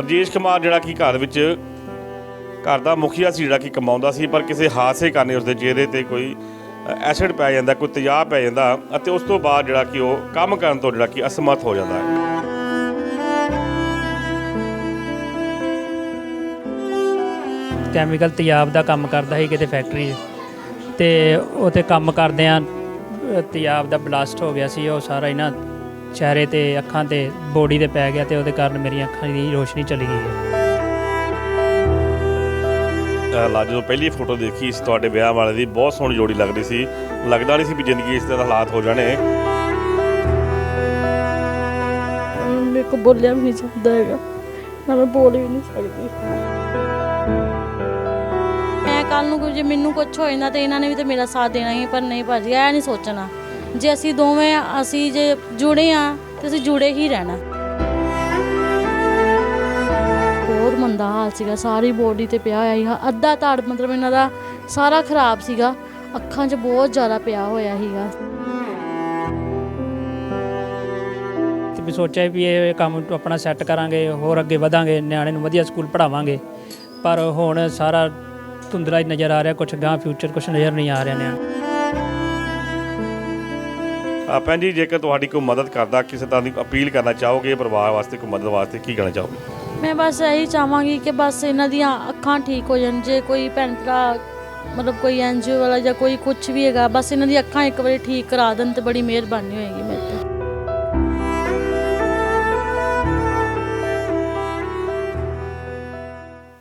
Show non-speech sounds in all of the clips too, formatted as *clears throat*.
ਰਜੇਸ਼ ਕੁਮਾਰ ਜਿਹੜਾ ਕਿ ਘਰ ਵਿੱਚ ਘਰ ਦਾ ਮੁਖੀਆ ਸੀ ਜਿਹੜਾ ਕਿ ਕਮਾਉਂਦਾ ਸੀ ਪਰ ਕਿਸੇ ਹਾਦਸੇ ਕਾਰਨ ਉਸਦੇ ਚਿਹਰੇ ਤੇ ਕੋਈ ਐਸਿਡ ਪੈ ਜਾਂਦਾ ਕੋਈ ਤੇਜ਼ਾਬ ਪੈ ਜਾਂਦਾ ਅਤੇ ਉਸ ਤੋਂ ਬਾਅਦ ਜਿਹੜਾ ਕਿ ਉਹ ਕੰਮ ਕਰਨ ਤੋਂ ਜਿਹੜਾ ਕਿ ਅਸਮਰਥ ਹੋ ਜਾਂਦਾ ਹੈ। ਕੈਮੀਕਲ ਤੇਜ਼ਾਬ ਦਾ ਕੰਮ ਕਰਦਾ ਸੀ ਕਿਤੇ ਫੈਕਟਰੀ 'ਚ ਤੇ ਉੱਥੇ ਕੰਮ ਕਰਦਿਆਂ ਅ, ਤੇਜ਼ਾਬ ਦਾ ਬਲਾਸਟ ਹੋ ਗਿਆ ਸੀ ਉਹ ਸਾਰਾ ਇਹਨਾਂ ਚਿਹਰੇ ਤੇ ਅੱਖਾਂ ਤੇ ਬੋਡੀ ਤੇ ਪੈ ਗਿਆ ਤੇ ਉਹਦੇ ਕਾਰਨ ਮੇਰੀਆਂ ਅੱਖਾਂ ਦੀ ਰੋਸ਼ਨੀ ਚਲੀ ਗਈ ਹੈ। ਲਾ ਜਦੋਂ ਪਹਿਲੀ ਫੋਟੋ ਦੇਖੀ ਸੀ ਤੁਹਾਡੇ ਵਿਆਹ ਵਾਲੇ ਦੀ ਬਹੁਤ ਸੋਹਣੀ ਜੋੜੀ ਲੱਗਦੀ ਸੀ। ਲੱਗਦਾ ਨਹੀਂ ਸੀ ਵੀ ਜ਼ਿੰਦਗੀ ਇਸ ਤਰ੍ਹਾਂ ਹਾਲਾਤ ਹੋ ਜਾਣੇ। ਮੇਰੇ ਕੋ ਬੋਲਿਆ ਵੀ ਨਹੀਂ ਜਾਂਦਾ ਹੈਗਾ। ਨਾ ਮੈਂ ਬੋਲ ਵੀ ਨਹੀਂ ਸਕਦੀ। ਮੈਂ ਕੱਲ ਨੂੰ ਜੇ ਮੈਨੂੰ ਕੁਝ ਹੋ ਜਾਂਦਾ ਤੇ ਇਹਨਾਂ ਨੇ ਵੀ ਤੇ ਮੇਰਾ ਸਾਥ ਦੇਣਾ ਹੀ ਪਰ ਨਹੀਂ ਭਾਜੀ ਇਹ ਨਹੀਂ ਸੋਚਣਾ। ਜੇ ਅਸੀਂ ਦੋਵੇਂ ਅਸੀਂ ਜੇ ਜੁੜੇ ਆ, ਤੇ ਅਸੀਂ ਜੁੜੇ ਹੀ ਰਹਿਣਾ। ਬਹੁਤ ਮੰਦਾ ਹਾਲ ਸੀਗਾ, ਸਾਰੀ ਬੋਡੀ ਤੇ ਪਿਆ ਹੋਇਆ ਸੀਗਾ। ਅੱਧਾ ਧੜ ਮਤਲਬ ਇਹਨਾਂ ਦਾ ਸਾਰਾ ਖਰਾਬ ਸੀਗਾ। ਅੱਖਾਂ 'ਚ ਬਹੁਤ ਜ਼ਿਆਦਾ ਪਿਆ ਹੋਇਆ ਸੀਗਾ। ਤੇ ਵੀ ਸੋਚਿਆ ਵੀ ਇਹ ਕੰਮ ਆਪਣਾ ਸੈੱਟ ਕਰਾਂਗੇ, ਹੋਰ ਅੱਗੇ ਵਧਾਂਗੇ, ਨਿਆਣੇ ਨੂੰ ਵਧੀਆ ਸਕੂਲ ਪੜਾਵਾਂਗੇ ਪਰ ਹੁਣ ਸਾਰਾ ਧੁੰਦਲਾ ਹੀ ਨਜ਼ਰ ਆ ਰਿਹਾ ਕੁਝ ਗਾਂ ਫਿਊਚਰ ਕੁਝ ਨਜ਼ਰ ਨਹੀਂ ਆ ਰਿਹਾ ਨਿਆਣੇ ਭੈਣ ਜੀ ਜੇਕਰ ਤੁਹਾਡੀ ਕੋਈ ਮਦਦ ਕਰਦਾ ਕਿਸੇ ਤਰ੍ਹਾਂ ਦੀ ਅਪੀਲ ਕਰਨਾ ਚਾਹੋਗੇ ਪਰਿਵਾਰ ਵਾਸਤੇ ਕੋਈ ਮਦਦ ਵਾਸਤੇ ਕੀ ਕਹਿਣਾ ਚਾਹੋਗੇ? ਮੈਂ ਬਸ ਇਹੀ ਚਾਹਾਂਗੀ ਕਿ ਬਸ ਇਹਨਾਂ ਦੀਆਂ ਅੱਖਾਂ ਠੀਕ ਹੋ ਜਾਣ। ਜੇ ਕੋਈ ਭੈਣ ਭਰਾ ਮਤਲਬ ਕੋਈ ਐਨਜੀਓ ਵਾਲਾ ਜਾਂ ਕੋਈ ਕੁਝ ਵੀ ਹੈਗਾ ਬਸ ਇਹਨਾਂ ਦੀ ਅੱਖਾਂ ਇੱਕ ਵਾਰੀ ਠੀਕ ਕਰਾ ਦੇਣ ਤੇ ਬੜੀ ਮਿਹਰਬਾਨੀ ਹੋਏਗੀ ਮੇਰੇ ਤੇ।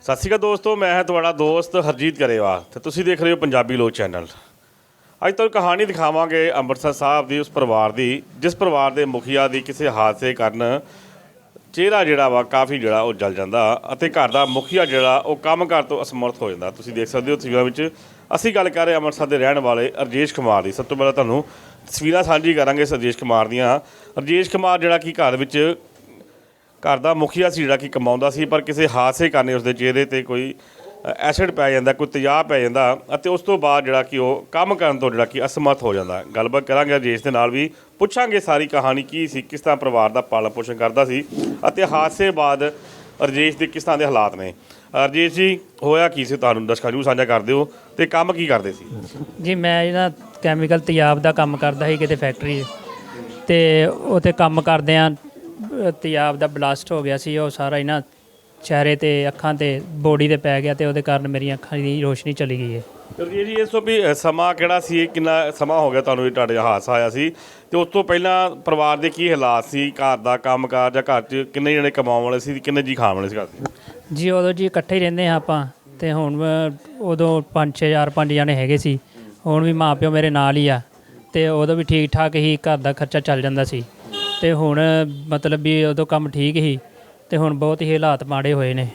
ਸਤਿ ਸ਼੍ਰੀ ਅਕਾਲ ਦੋਸਤੋ ਮੈਂ ਹਾਂ ਤੁਹਾਡਾ ਦੋਸਤ ਹਰਜੀਤ ਕਰੇਵਾ ਤੇ ਤੁਸੀਂ ਦੇਖ ਰਹੇ ਹੋ ਪੰਜਾਬੀ ਲੋਕ ਚੈਨਲ। ਅੱਜ ਤੁਹਾਨੂੰ ਕਹਾਣੀ ਦਿਖਾਵਾਂਗੇ ਅੰਮ੍ਰਿਤਸਰ ਸਾਹਿਬ ਦੀ ਉਸ ਪਰਿਵਾਰ ਦੀ, ਜਿਸ ਪਰਿਵਾਰ ਦੇ ਮੁਖੀਆ ਦੀ ਕਿਸੇ ਹਾਦਸੇ ਕਾਰਨ ਚਿਹਰਾ ਜਿਹੜਾ ਵਾ ਕਾਫੀ ਜਿਹੜਾ ਉਹ ਜਲ ਜਾਂਦਾ ਅਤੇ ਘਰ ਦਾ ਮੁਖੀਆ ਜਿਹੜਾ ਉਹ ਕੰਮ ਕੰਮਕਾਰ ਤੋਂ ਅਸਮਰਥ ਹੋ ਜਾਂਦਾ। ਤੁਸੀਂ ਦੇਖ ਸਕਦੇ ਹੋ ਤਸਵੀਰਾਂ ਵਿੱਚ। ਅਸੀਂ ਗੱਲ ਕਰ ਰਹੇ ਅੰਮ੍ਰਿਤਸਰ ਦੇ ਰਹਿਣ ਵਾਲੇ ਰਜੇਸ਼ ਕੁਮਾਰ ਦੀ। ਸਭ ਤੋਂ ਪਹਿਲਾਂ ਤੁਹਾਨੂੰ ਤਸਵੀਰਾਂ ਸਾਂਝੀ ਕਰਾਂਗੇ ਇਸ ਰਜੇਸ਼ ਕੁਮਾਰ ਦੀਆਂ। ਰਜੇਸ਼ ਕੁਮਾਰ ਜਿਹੜਾ ਕਿ ਘਰ ਵਿੱਚ ਘਰ ਦਾ ਮੁਖੀਆ ਸੀ, ਜਿਹੜਾ ਕਿ ਕਮਾਉਂਦਾ ਸੀ, ਪਰ ਕਿਸੇ ਹਾਦਸੇ ਕਾਰਨ ਉਸਦੇ ਚਿਹਰੇ ਤੇ ਕੋਈ ਐਸਿਡ ਪੈ ਜਾਂਦਾ ਕੋਈ ਤੇਜ਼ਾਬ ਪੈ ਜਾਂਦਾ ਅਤੇ ਉਸ ਤੋਂ ਬਾਅਦ ਜਿਹੜਾ ਕਿ ਉਹ ਕੰਮ ਕਰਨ ਤੋਂ ਜਿਹੜਾ ਕਿ ਅਸਮਰਥ ਹੋ ਜਾਂਦਾ। ਗੱਲਬਾਤ ਕਰਾਂਗੇ ਰਜੇਸ਼ ਦੇ ਨਾਲ ਵੀ ਪੁੱਛਾਂਗੇ ਸਾਰੀ ਕਹਾਣੀ ਕੀ ਸੀ ਕਿਸ ਤਰ੍ਹਾਂ ਪਰਿਵਾਰ ਦਾ ਪਾਲਣ ਪੋਸ਼ਣ ਕਰਦਾ ਸੀ ਅਤੇ ਹਾਦਸੇ ਬਾਅਦ ਰਜੇਸ਼ ਦੇ ਕਿਸ ਤਰ੍ਹਾਂ ਦੇ ਹਾਲਾਤ ਨੇ। ਅ, ਰਜੇਸ਼ ਜੀ ਹੋਇਆ ਕੀ ਸੀ ਤੁਹਾਨੂੰ ਦਰਸ਼ਕਾਂ ਨੂੰ ਸਾਂਝਾ ਕਰ ਦਿਓ ਤੇ ਕੰਮ ਕੀ ਕਰਦੇ ਸੀ? ਜੀ ਮੈਂ ਜਿਹੜਾ ਕੈਮੀਕਲ ਤੇਜ਼ਾਬ ਦਾ ਕੰਮ ਕਰਦਾ ਸੀ ਕਿਤੇ ਫੈਕਟਰੀ 'ਚ ਤੇ ਉੱਥੇ ਕੰਮ ਕਰਦਿਆਂ ਅ, ਤੇਜ਼ਾਬ ਦਾ ਬਲਾਸਟ ਹੋ ਗਿਆ ਸੀ ਉਹ ਸਾਰਾ ਇਹਨਾਂ ਚਿਹਰੇ ਤੇ ਅੱਖਾਂ ਤੇ ਬੋਡੀ ਤੇ ਪੈ ਗਿਆ ਤੇ ਉਹਦੇ ਕਾਰਨ ਮੇਰੀਆਂ ਅੱਖਾਂ ਦੀ ਰੋਸ਼ਨੀ ਚਲੀ ਗਈ ਹੈ। ਰਜੇਸ਼ ਜੀ ਇਸ ਤੋਂ ਵੀ ਸਮਾਂ ਕਿਹੜਾ ਸੀ ਇਹ ਕਿੰਨਾ ਸਮਾਂ ਹੋ ਗਿਆ ਤੁਹਾਨੂੰ ਇਹ ਤੁਹਾਡੇ ਹਾਦਸਾ ਆਇਆ ਸੀ? ਤੇ ਉਸ ਤੋਂ ਪਹਿਲਾਂ ਪਰਿਵਾਰ ਦੇ ਕੀ ਹਾਲਾਤ ਸੀ? ਘਰ ਦਾ ਕੰਮਕਾਰ ਜਾਂ ਘਰ 'ਚ ਕਿੰਨੇ ਜਣੇ ਕਮਾਉਣ ਵਾਲੇ ਸੀ ਤੇ ਕਿੰਨੇ ਜੀ ਖਾਣ ਵਾਲੇ ਸੀ ਘਰ ਦੇ? ਜੀ ਉਦੋਂ ਜੀ ਇਕੱਠੇ ਹੀ ਰਹਿੰਦੇ ਹਾਂ ਆਪਾਂ ਤੇ ਹੁਣ ਅ, ਉਦੋਂ 5-6000 ਪੰਜ ਜਣੇ ਹੈਗੇ ਸੀ। ਹੁਣ ਵੀ ਮਾਪਿਓ ਮੇਰੇ ਨਾਲ ਹੀ ਆ ਤੇ ਉਦੋਂ ਵੀ ਠੀਕ ਠਾਕ ਹੀ ਘਰ ਦਾ ਖਰਚਾ ਚੱਲ ਜਾਂਦਾ ਸੀ। ਤੇ ਹੁਣ ਮਤਲਬ ਵੀ ਉਦੋਂ ਕੰਮ ਠੀਕ ਹੀ ਤੇ ਹੁਣ ਬਹੁਤ ਹੀ ਹਾਲਾਤ ਮਾੜੇ ਹੋਏ ਨੇ।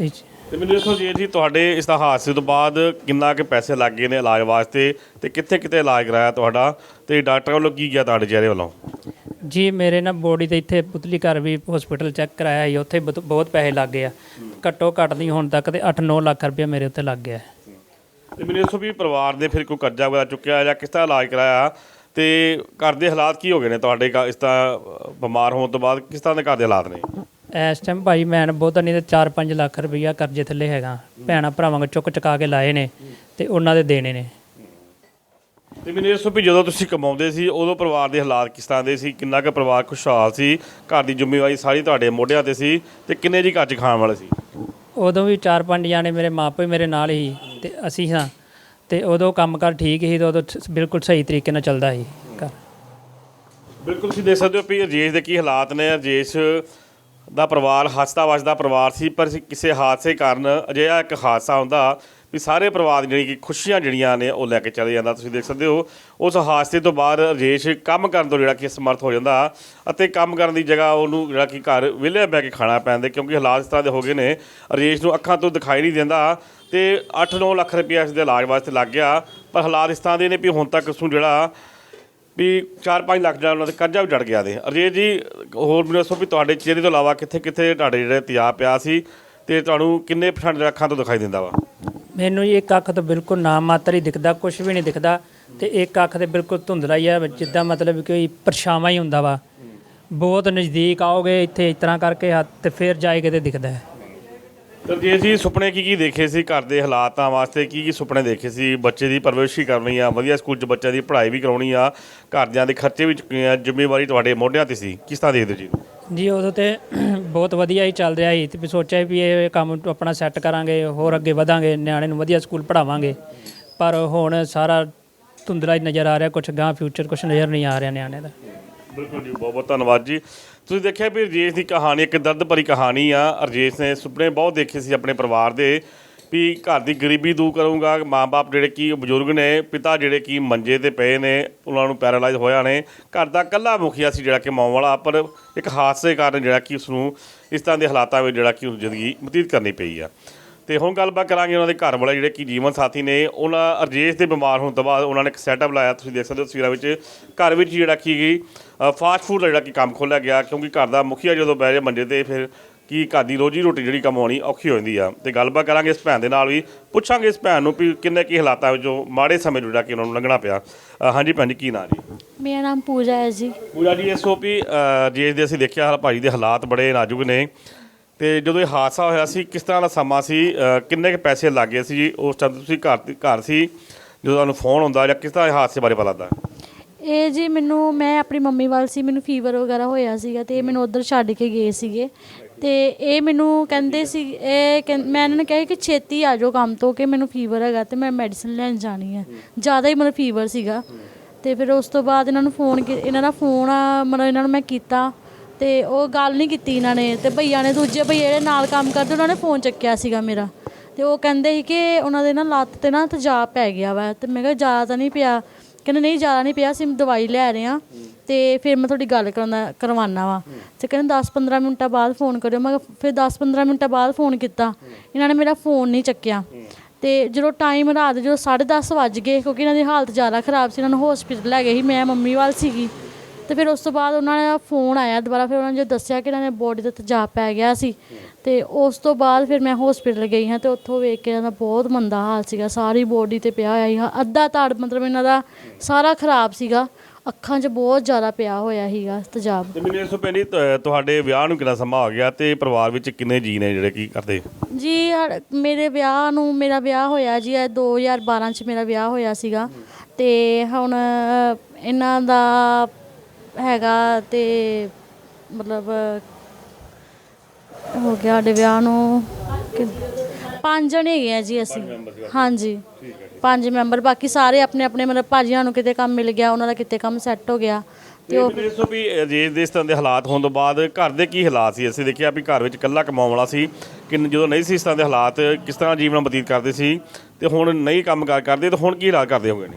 ਇਹ 'ਚ- ਤੇ ਮੈਨੂੰ ਦੱਸੋ ਜੀ ਜੀ ਤੁਹਾਡੇ ਇਸ ਹਾਦਸੇ ਤੋਂ ਬਾਅਦ ਕਿੰਨਾ ਕੁ ਪੈਸੇ ਲੱਗ ਗਏ ਨੇ ਇਲਾਜ ਵਾਸਤੇ ਤੇ ਕਿੱਥੇ ਕਿੱਥੇ ਇਲਾਜ ਕਰਾਇਆ ਤੁਹਾਡਾ ਤੇ ਡਾਕਟਰ ਵੱਲੋਂ ਕੀ ਗਿਆ ਤੁਹਾਡੇ ਚਿਹਰੇ ਵੱਲੋਂ? ਜੀ ਮੇਰੇ ਨਾ ਬੋਡੀ ਤੇ ਇੱਥੇ ਪੁਤਲੀ ਘਰ ਵੀ ਹਸਪੀਟਲ ਚੈੱਕ ਕਰਾਇਆ ਸੀ ਉੱਥੇ ਬਹੁਤ- ਬਹੁਤ ਪੈਸੇ ਲੱਗ ਗਏ ਆ। ਘੱਟੋ ਘੱਟ ਨਹੀਂ ਹੁਣ ਤੱਕ ਤੇ 8-9 ਲੱਖ ਰੁਪਏ ਮੇਰੇ ਉੱਤੇ ਲੱਗ ਗਿਆ। ਤੇ ਮੈਨੂੰ ਦੱਸੋ ਵੀ ਪਰਿਵਾਰ ਨੇ ਫਿਰ ਕੋਈ ਕਰਜ਼ਾ ਵਗੈਰਾ ਚੁੱਕਿਆ ਜਾਂ ਕਿਸ ਤਰ੍ਹਾਂ ਇਲਾਜ ਕਰਾਇਆ? ਤੇ ਘਰ ਦੇ ਹਾਲਾਤ ਕੀ ਹੋ ਗਏ ਨੇ ਤੁਹਾਡੇ ਘਰ ਇਸ ਤਰ੍ਹਾਂ ਅ, ਬਿਮਾਰ ਹੋਣ ਤੋਂ ਬਾਅਦ ਕਿਸ ਤਰ੍ਹਾਂ ਦੇ ਘਰ ਦੇ ਹਾਲਾਤ ਨੇ? ਇਸ ਟਾਈਮ ਭਾਈ ਮੈਂ ਬਹੁਤਾ ਨਹੀਂ ਤੇ 4-5 ਲੱਖ ਰੁਪਈਆ ਕਰਜ਼ੇ ਥੱਲੇ ਹੈਗਾ। ਭੈਣਾਂ ਭਰਾਵਾਂ ਕੋਲ ਚੁੱਕ ਚੁਕਾ ਕੇ ਲਾਏ ਨੇ ਤੇ ਉਹਨਾਂ ਦੇ ਦੇਣੇ ਨੇ। ਤੇ ਮੈਨੂੰ ਦੱਸੋ ਵੀ ਜਦੋਂ ਤੁਸੀਂ ਕਮਾਉਂਦੇ ਸੀ ਉਦੋਂ ਪਰਿਵਾਰ ਦੇ ਹਾਲਾਤ ਕਿਸ ਤਰ੍ਹਾਂ ਦੇ ਸੀ? ਕਿੰਨਾ ਕੁ ਪਰਿਵਾਰ ਖੁਸ਼ਹਾਲ ਸੀ? ਘਰ ਦੀ ਜ਼ਿੰਮੇਵਾਰੀ ਸਾਰੀ ਤੁਹਾਡੇ ਮੋਢਿਆਂ ਤੇ ਸੀ ਤੇ ਕਿੰਨੇ ਜੀ ਘਰ 'ਚ ਖਾਣ ਵਾਲੇ ਸੀ? ਉਦੋਂ ਵੀ 4-5 ਜਾਣੇ ਮੇਰੇ ਮਾਪੇ ਮੇਰੇ ਨਾਲ ਹੀ ਤੇ ਅਸੀਂ ਹਾਂ ਤੇ ਉਦੋਂ ਕੰਮਕਾਰ ਠੀਕ ਹੀ ਤੇ ਉਦੋਂ ਸ- ਬਿਲਕੁਲ ਸਹੀ ਤਰੀਕੇ ਨਾਲ ਚੱਲਦਾ ਸੀ ਘਰ। ਬਿਲਕੁਲ ਤੁਸੀਂ ਦੇਖ ਸਕਦੇ ਹੋ ਵੀ ਰਜੇਸ਼ ਦੇ ਕੀ ਹਾਲਾਤ ਨੇ। ਰਜੇਸ਼ ਦਾ ਪਰਿਵਾਰ ਹੱਸਦਾ ਵਸਦਾ ਪਰਿਵਾਰ ਸੀ, ਪਰ ਕਿਸੇ ਹਾਦਸੇ ਕਾਰਨ ਅਜਿਹਾ ਇੱਕ ਹਾਦਸਾ ਹੁੰਦਾ ਵੀ ਸਾਰੇ ਪਰਿਵਾਰ ਦੀ ਜਿਹੜੀ ਕਿ ਖੁਸ਼ੀਆਂ ਜਿਹੜੀਆਂ ਨੇ ਉਹ ਲੈ ਕੇ ਚਲੇ ਜਾਂਦਾ। ਤੁਸੀਂ ਦੇਖ ਸਕਦੇ ਹੋ, ਉਸ ਹਾਦਸੇ ਤੋਂ ਬਾਅਦ ਰਜੇਸ਼ ਕੰਮ ਕਰਨ ਤੋਂ ਜਿਹੜਾ ਕਿ ਸਮਰਥ ਹੋ ਜਾਂਦਾ ਅਤੇ ਕੰਮ ਕਰਨ ਦੀ ਜਗ੍ਹਾ ਉਹਨੂੰ ਜਿਹੜਾ ਕਿ ਘਰ ਵਿਹਲੇ ਬਹਿ ਕੇ ਖਾਣਾ ਪੈਂਦਾ ਕਿਉਂਕਿ ਹਾਲਾਤ ਇਸ ਤਰ੍ਹਾਂ ਦੇ ਹੋ ਗਏ ਨੇ, ਰਜੇਸ਼ ਨੂੰ ਅੱਖਾਂ ਤੋਂ ਦਿਖਾਈ ਨਹੀਂ ਦਿੰਦਾ ਤੇ 8-9 ਲੱਖ ਰੁਪਏ ਇਸ ਦੇ ਇਲਾਜ ਵਾਸਤੇ ਲੱਗ ਗਿਆ। ਪਰ ਹਾਲਾਤ ਇਸ ਤਰ੍ਹਾਂ ਦੇ ਨੇ ਵੀ ਹੁਣ ਤੱਕ ਉਸਨੂੰ ਜਿਹੜਾ ਵੀ 4-5 ਲੱਖ ਦਾ ਉਹਨਾਂ ਦੇ ਕਰਜ਼ਾ ਵੀ ਜੜ ਗਿਆ ਦੇ। ਅਰਜੀਤ ਜੀ, ਹੋਰ ਮੈਨੂੰ ਦੱਸੋ ਵੀ ਤੁਹਾਡੇ ਚਿਹਰੇ ਤੋਂ ਇਲਾਵਾ ਕਿੱਥੇ ਕਿੱਥੇ ਤੁਹਾਡੇ ਜਿਹੜੇ ਤਿਆਬ ਪਿਆ ਸੀ ਤੇ ਤੁਹਾਨੂੰ ਕਿੰਨੇ ਪਰਸੈਂਟ ਅੱਖਾਂ ਤੋਂ ਦਿਖਾਈ ਦਿੰਦਾ ਵਾ? ਮੈਨੂੰ ਜੀ ਇੱਕ ਅੱਖ ਤੋਂ ਬਿਲਕੁਲ ਨਾ ਮਾਤਰ ਹੀ ਦਿਖਦਾ ਕੁਝ ਵੀ ਨਹੀਂ ਦਿਖਦਾ ਤੇ ਇੱਕ ਅੱਖ ਤੇ ਬਿਲਕੁਲ ਧੁੰਦਲਾ ਹੀ ਆ ਜਿੱਦਾਂ ਮਤਲਬ ਕਿ ਕੋਈ ਪਰਛਾਵਾਂ ਹੀ ਹੁੰਦਾ ਵਾ। ਬਹੁਤ ਨਜ਼ਦੀਕ ਆਓਗੇ ਇੱਥੇ ਇਸ ਤਰ੍ਹਾਂ ਕਰਕੇ ਹੱਥ ਤੇ ਫਿਰ ਜਾਏ ਕਿਤੇ ਦਿਖਦਾ ਹੈ। ਤੇ ਜੇ ਜੀ ਸੁਪਨੇ ਕੀ ਕੀ ਦੇਖੇ ਸੀ ਘਰ ਦੇ ਹਾਲਾਤਾਂ ਵਾਸਤੇ? ਕੀ ਕੀ ਸੁਪਨੇ ਦੇਖੇ ਸੀ ਬੱਚੇ ਦੀ ਪਰਵਰਿਸ਼ ਹੀ ਕਰਨੀ ਆ? ਵਧੀਆ ਸਕੂਲ 'ਚ ਬੱਚਿਆਂ ਦੀ ਪੜ੍ਹਾਈ ਵੀ ਕਰਾਉਣੀ ਆ। ਘਰਦਿਆਂ ਦੇ ਖਰਚੇ ਵੀ ਚੁੱਕਣੇ ਆ। ਜ਼ਿੰਮੇਵਾਰੀ ਤੁਹਾਡੇ ਮੋਢਿਆਂ ਤੇ ਸੀ। ਕਿਸ ਤਰ੍ਹਾਂ ਦੇਖਦੇ ਜੀ? ਜੀ ਉਦੋਂ ਤੇ *clears throat* ਬਹੁਤ ਵਧੀਆ ਹੀ ਚੱਲ ਰਿਹਾ ਸੀ। ਤੇ ਵੀ ਸੋਚਿਆ ਵੀ ਇਹ ਕੰਮ ਆਪਣਾ ਸੈੱਟ ਕਰਾਂਗੇ ਹੋਰ ਅੱਗੇ ਵਧਾਂਗੇ ਨਿਆਣੇ ਨੂੰ ਵਧੀਆ ਸਕੂਲ ਪੜਾਵਾਂਗੇ ਪਰ ਹੁਣ ਸਾਰਾ ਧੁੰਦਲਾ ਹੀ ਨਜ਼ਰ ਆ ਰਿਹਾ। ਕੁਝ ਗਾਂ ਫਿਊਚਰ ਕੁਝ ਨਜ਼ਰ ਨਹੀਂ ਆ ਰਿਹਾ ਨਿਆਣੇ ਦਾ। ਬਿਲਕੁਲ ਜੀ ਬਹੁਤ ਬਹੁਤ ਧੰਨਵਾਦ ਜੀ। ਤੁਸੀਂ ਦੇਖਿਆ ਵੀ ਰਜੇਸ਼ ਦੀ ਕਹਾਣੀ, ਇੱਕ ਦਰਦ ਭਰੀ ਕਹਾਣੀ ਆ। ਰਜੇਸ਼ ਨੇ ਸੁਪਨੇ ਬਹੁਤ ਦੇਖੇ ਸੀ ਆਪਣੇ ਪਰਿਵਾਰ ਦੇ ਵੀ ਘਰ ਦੀ ਗਰੀਬੀ ਦੂਰ ਕਰੂੰਗਾ, ਮਾਂ-ਬਾਪ ਜਿਹੜੇ ਕੀ ਬਜ਼ੁਰਗ ਨੇ, ਪਿਤਾ ਜਿਹੜੇ ਕੀ ਮੰਜੇ ਤੇ ਪਏ ਨੇ, ਉਹਨਾਂ ਨੂੰ ਪੈਰਾਲਾਈਜ਼ ਹੋਇਆ ਨੇ। ਘਰ ਦਾ ਇਕੱਲਾ ਮੁਖੀਆ ਸੀ ਜਿਹੜਾ ਕਿ ਮੌਂ ਵਾਲਾ, ਪਰ ਇੱਕ ਹਾਦਸੇ ਕਾਰਨ ਜਿਹੜਾ ਕਿ ਉਸ ਨੂੰ ਇਸ ਤਰ੍ਹਾਂ ਦੇ ਹਾਲਾਤਾਂ ਵਿੱਚ ਜਿਹੜਾ ਕਿ ਉਸ ਜ਼ਿੰਦਗੀ ਬਤੀਤ ਕਰਨੀ ਪਈ ਆ। ਤੇ ਹੁਣ ਗੱਲਬਾਤ ਕਰਾਂਗੇ ਉਹਨਾਂ ਦੇ ਘਰ ਵਾਲੇ ਜਿਹੜੇ ਕਿ ਜੀਵਨ ਸਾਥੀ ਨੇ ਉਹਨਾਂ ਅਰਜੇਸ਼ ਦੇ ਬਿਮਾਰ ਹੋਣ ਤੋਂ ਬਾਅਦ ਉਹਨਾਂ ਨੇ ਇੱਕ ਸੈਟਅਪ ਲਾਇਆ ਤੁਸੀਂ ਦੇਖ ਸਕਦੇ ਹੋ ਤਸਵੀਰਾਂ ਵਿੱਚ। ਘਰ ਵਿੱਚ ਜਿਹੜਾ ਕੀ ਗਈ ਫਾਸਟ ਫੂਡ ਦਾ ਜਿਹੜਾ ਕਿ ਕੰਮ ਖੋਲ੍ਹਿਆ ਗਿਆ ਕਿਉਂਕਿ ਘਰ ਦਾ ਮੁਖੀਆ ਜਦੋਂ ਬਹਿ ਜਾਏ ਮੰਜੇ ਤੇ ਫਿਰ ਕੀ ਘਰ ਦੀ ਰੋਜੀ ਰੋਟੀ ਜਿਹੜੀ ਕਮਾਉਣੀ ਔਖੀ ਹੋ ਜਾਂਦੀ ਆ। ਤੇ ਗੱਲਬਾਤ ਕਰਾਂਗੇ ਇਸ ਭੈਣ ਦੇ ਨਾਲ ਵੀ ਪੁੱਛਾਂਗੇ ਇਸ ਭੈਣ ਨੂੰ ਵੀ ਕਿੰਨੇ ਕੀ ਹਾਲਾਤਾਂ ਵਿੱਚੋਂ ਮਾੜੇ ਸਮੇਂ ਜਿਹੜਾ ਕਿ ਉਹਨਾਂ ਨੂੰ ਲੰਘਣਾ ਪਿਆ। ਹਾਂਜੀ ਭੈਣ ਜੀ ਕੀ ਨਾਂ ਜੀ? ਮੇਰਾ ਨਾਮ ਪੂਜਾ ਹੈ ਜੀ। ਪੂਜਾ ਜੀ ਇਸ ਵੀ ਜੇ ਦੇ ਅਸੀਂ ਦੇਖਿਆ ਭਾਜੀ ਦੇ ਹਾਲਾਤ ਬੜੇ ਨਾਜ਼ੁਕ ਨੇ। ਤੇ ਜਦੋਂ ਇਹ ਹਾਦਸਾ ਹੋਇਆ ਸੀ ਕਿਸ ਤਰ੍ਹਾਂ ਦਾ ਸਮਾਂ ਸੀ? ਅ, ਕਿੰਨੇ ਕੁ ਪੈਸੇ ਲੱਗੇ ਸੀ ਜੀ? ਉਸ ਟਾਈਮ ਤੁਸੀਂ ਘਰ ਘਰ ਸੀ ਜਦੋਂ ਤੁਹਾਨੂੰ ਫੋਨ ਹੁੰਦਾ ਜਾਂ ਕਿਸ ਤਰ੍ਹਾਂ ਇਹ ਹਾਦਸੇ ਬਾਰੇ ਪਤਾ ਲੱਗਦਾ? ਇਹ ਜੀ ਮੈਨੂੰ ਮੈਂ ਆਪਣੀ ਮੰਮੀ ਵੱਲ ਸੀ ਮੈਨੂੰ ਫੀਵਰ ਵਗੈਰਾ ਹੋਇਆ ਸੀਗਾ ਤੇ ਇਹ ਮੈਨੂੰ ਉਧਰ ਛੱਡ ਕੇ ਗਏ ਸੀਗੇ। ਤੇ ਇਹ ਮੈਨੂੰ ਕਹਿੰਦੇ ਸੀ ਇਹ ਕਹਿੰ- ਮੈਂ ਇਹਨਾਂ ਨੂੰ ਕਿਹਾ ਕਿ ਛੇਤੀ ਆ ਜਾਓ ਕੰਮ ਤੋਂ ਕਿ ਮੈਨੂੰ ਫੀਵਰ ਹੈਗਾ ਤੇ ਮੈਂ ਮੈਡੀਸਿਨ ਲੈਣ ਜਾਣੀ ਹੈ। ਜ਼ਿਆਦਾ ਹੀ ਮਤਲਬ ਫੀਵਰ ਸੀਗਾ। ਤੇ ਫਿਰ ਉਸ ਤੋਂ ਬਾਅਦ ਇਹਨਾਂ ਨੂੰ ਫੋਨ ਕੀ- ਇਹਨਾਂ ਦਾ ਫੋਨ ਮਤਲਬ ਇਹਨਾਂ ਨੂੰ ਮੈਂ ਕੀਤਾ। ਤੇ ਉਹ ਗੱਲ ਨਹੀਂ ਕੀਤੀ ਇਹਨਾਂ ਨੇ ਤੇ ਭਈਆ ਨੇ ਦੂਜੇ ਭਈਏ ਜਿਹੜੇ ਨਾਲ ਕੰਮ ਕਰਦੇ ਉਹਨਾਂ ਨੇ ਫੋਨ ਚੱਕਿਆ ਸੀਗਾ ਮੇਰਾ ਤੇ ਉਹ ਕਹਿੰਦੇ ਸੀ ਕਿ ਉਹਨਾਂ ਦੇ ਨਾ ਲੱਤ ਤੇ ਨਾ ਤੇਜ਼ਾਬ ਪੈ ਗਿਆ ਵਾ ਤੇ ਮੈਂ ਕਿਹਾ ਜ਼ਿਆਦਾ ਤਾਂ ਨਹੀਂ ਪਿਆ। ਕਹਿੰਦੇ ਨਹੀਂ, ਜ਼ਿਆਦਾ ਨਹੀਂ ਪਿਆ, ਅਸੀਂ ਦਵਾਈ ਲੈ ਰਹੇ ਆ ਤੇ ਫਿਰ ਮੈਂ ਤੁਹਾਡੀ ਗੱਲ ਕਰਾਉਣਾ ਕਰਵਾਉਣਾ ਵਾ। ਤੇ ਕਹਿੰਦੇ 10-15 ਮਿੰਟਾਂ ਬਾਅਦ ਫੋਨ ਕਰਿਓ। ਮੈਂ ਕਿਹਾ ਫਿਰ 10-15 ਮਿੰਟਾਂ ਬਾਅਦ ਫੋਨ ਕੀਤਾ। ਇਹਨਾਂ ਨੇ ਮੇਰਾ ਫੋਨ ਨਹੀਂ ਚੱਕਿਆ। ਤੇ ਜਦੋਂ ਟਾਈਮ ਰਾਤ ਜਦੋਂ 10:30 ਵੱਜ ਗਏ ਕਿਉਂਕਿ ਇਹਨਾਂ ਦੀ ਹਾਲਤ ਜ਼ਿਆਦਾ ਖਰਾਬ ਸੀ, ਇਹਨਾਂ ਨੂੰ ਹਸਪੀਟਲ ਲੈ ਗਏ ਸੀ। ਮੈਂ ਮੰਮੀ ਵੱਲ ਸੀਗੀ। ਤੇ ਫਿਰ ਉਸ ਤੋਂ ਬਾਅਦ ਉਹਨਾਂ ਦਾ ਫੋਨ ਆਇਆ ਦੁਬਾਰਾ ਫਿਰ ਉਹਨਾਂ ਨੇ ਜੋ ਦੱਸਿਆ ਕਿ ਇਹਨਾਂ ਦੇ ਬੋਡੀ ਤੇ ਤੇਜ਼ਾਬ ਪੈ ਗਿਆ ਸੀ ਤੇ ਉਸ ਤੋਂ ਬਾਅਦ ਫਿਰ ਮੈਂ ਹਸਪੀਟਲ ਗਈ ਹਾਂ ਤੇ ਉੱਥੋਂ ਵੇਖ ਕੇ ਇਹਨਾਂ ਦਾ ਬਹੁਤ ਮੰਦਾ ਹਾਲ ਸੀਗਾ ਸਾਰੀ ਬੋਡੀ ਤੇ ਪਿਆ ਹੋਇਆ ਸੀ ਅੱਧਾ ਧੜ ਮਤਲਬ ਇਹਨਾਂ ਦਾ ਸਾਰਾ ਖਰਾਬ ਸੀਗਾ ਅੱਖਾਂ 'ਚ ਬਹੁਤ ਜ਼ਿਆਦਾ ਪਿਆ ਹੋਇਆ ਸੀਗਾ ਤੇਜ਼ਾਬ ਤੇ ਮੈਨੂੰ ਇਸ ਪਹਿਲੀ ਤੁਹਾਡੇ ਵਿਆਹ ਨੂੰ ਕਿੰਨਾ ਸਮਾਂ ਹੋ ਗਿਆ ਤੇ ਪਰਿਵਾਰ ਵਿੱਚ ਕਿੰਨੇ ਜੀ ਨੇ ਜਿਹੜੇ ਕੀ ਕਰਦੇ? ਜੀ ਹੜ- ਮੇਰੇ ਵਿਆਹ ਨੂੰ ਮੇਰਾ ਵਿਆਹ ਹੋਇਆ ਜੀ ਇਹ 2012 ਚ ਮੇਰਾ ਵਿਆਹ ਹੋਇਆ ਸੀਗਾ ਤੇ ਹੁਣ ਇਹਨਾਂ ਦਾ ਹੈਗਾ ਤੇ ਮਤਲਬ ਹੋ ਗਿਆ ਸਾਡੇ ਵਿਆਹ ਨੂੰ ਕਿ- ਪੰਜ ਜਣੇ ਹੈਗੇ ਆ ਜੀ ਅਸੀਂ। ਹਾਂਜੀ। ਪੰਜ ਮੈਂਬਰ ਬਾਕੀ ਸਾਰੇ ਆਪਣੇ ਆਪਣੇ ਮਤਲਬ ਭਾਜੀਆਂ ਨੂੰ ਕਿਤੇ ਕੰਮ ਮਿਲ ਗਿਆ ਉਹਨਾਂ ਦਾ ਕਿਤੇ ਕੰਮ ਸੈੱਟ ਹੋ ਗਿਆ। ਤੇ ਉਹ ਦੱਸੋ ਵੀ ਦੇ ਇਸ ਤਰ੍ਹਾਂ ਦੇ ਹਾਲਾਤ ਹੋਣ ਤੋਂ ਬਾਅਦ ਘਰ ਦੇ ਕੀ ਹਾਲਾਤ ਸੀ? ਅਸੀਂ ਦੇਖਿਆ ਵੀ ਘਰ ਵਿੱਚ ਇਕੱਲਾ ਕਮਾਉਣ ਵਾਲਾ ਸੀ ਕਿ ਜਦੋਂ ਨਹੀਂ ਸੀ ਇਸ ਤਰ੍ਹਾਂ ਦੇ ਹਾਲਾਤ ਕਿਸ ਤਰ੍ਹਾਂ ਜੀਵਨ ਬਤੀਤ ਕਰਦੇ ਸੀ? ਤੇ ਹੁਣ ਨਹੀਂ ਕੰਮ ਕਾਰ ਕਰਦੇ ਤੇ ਹੁਣ ਕੀ ਹਾਲਾਤ ਕਰਦੇ ਹੋਗੇ ਨੇ?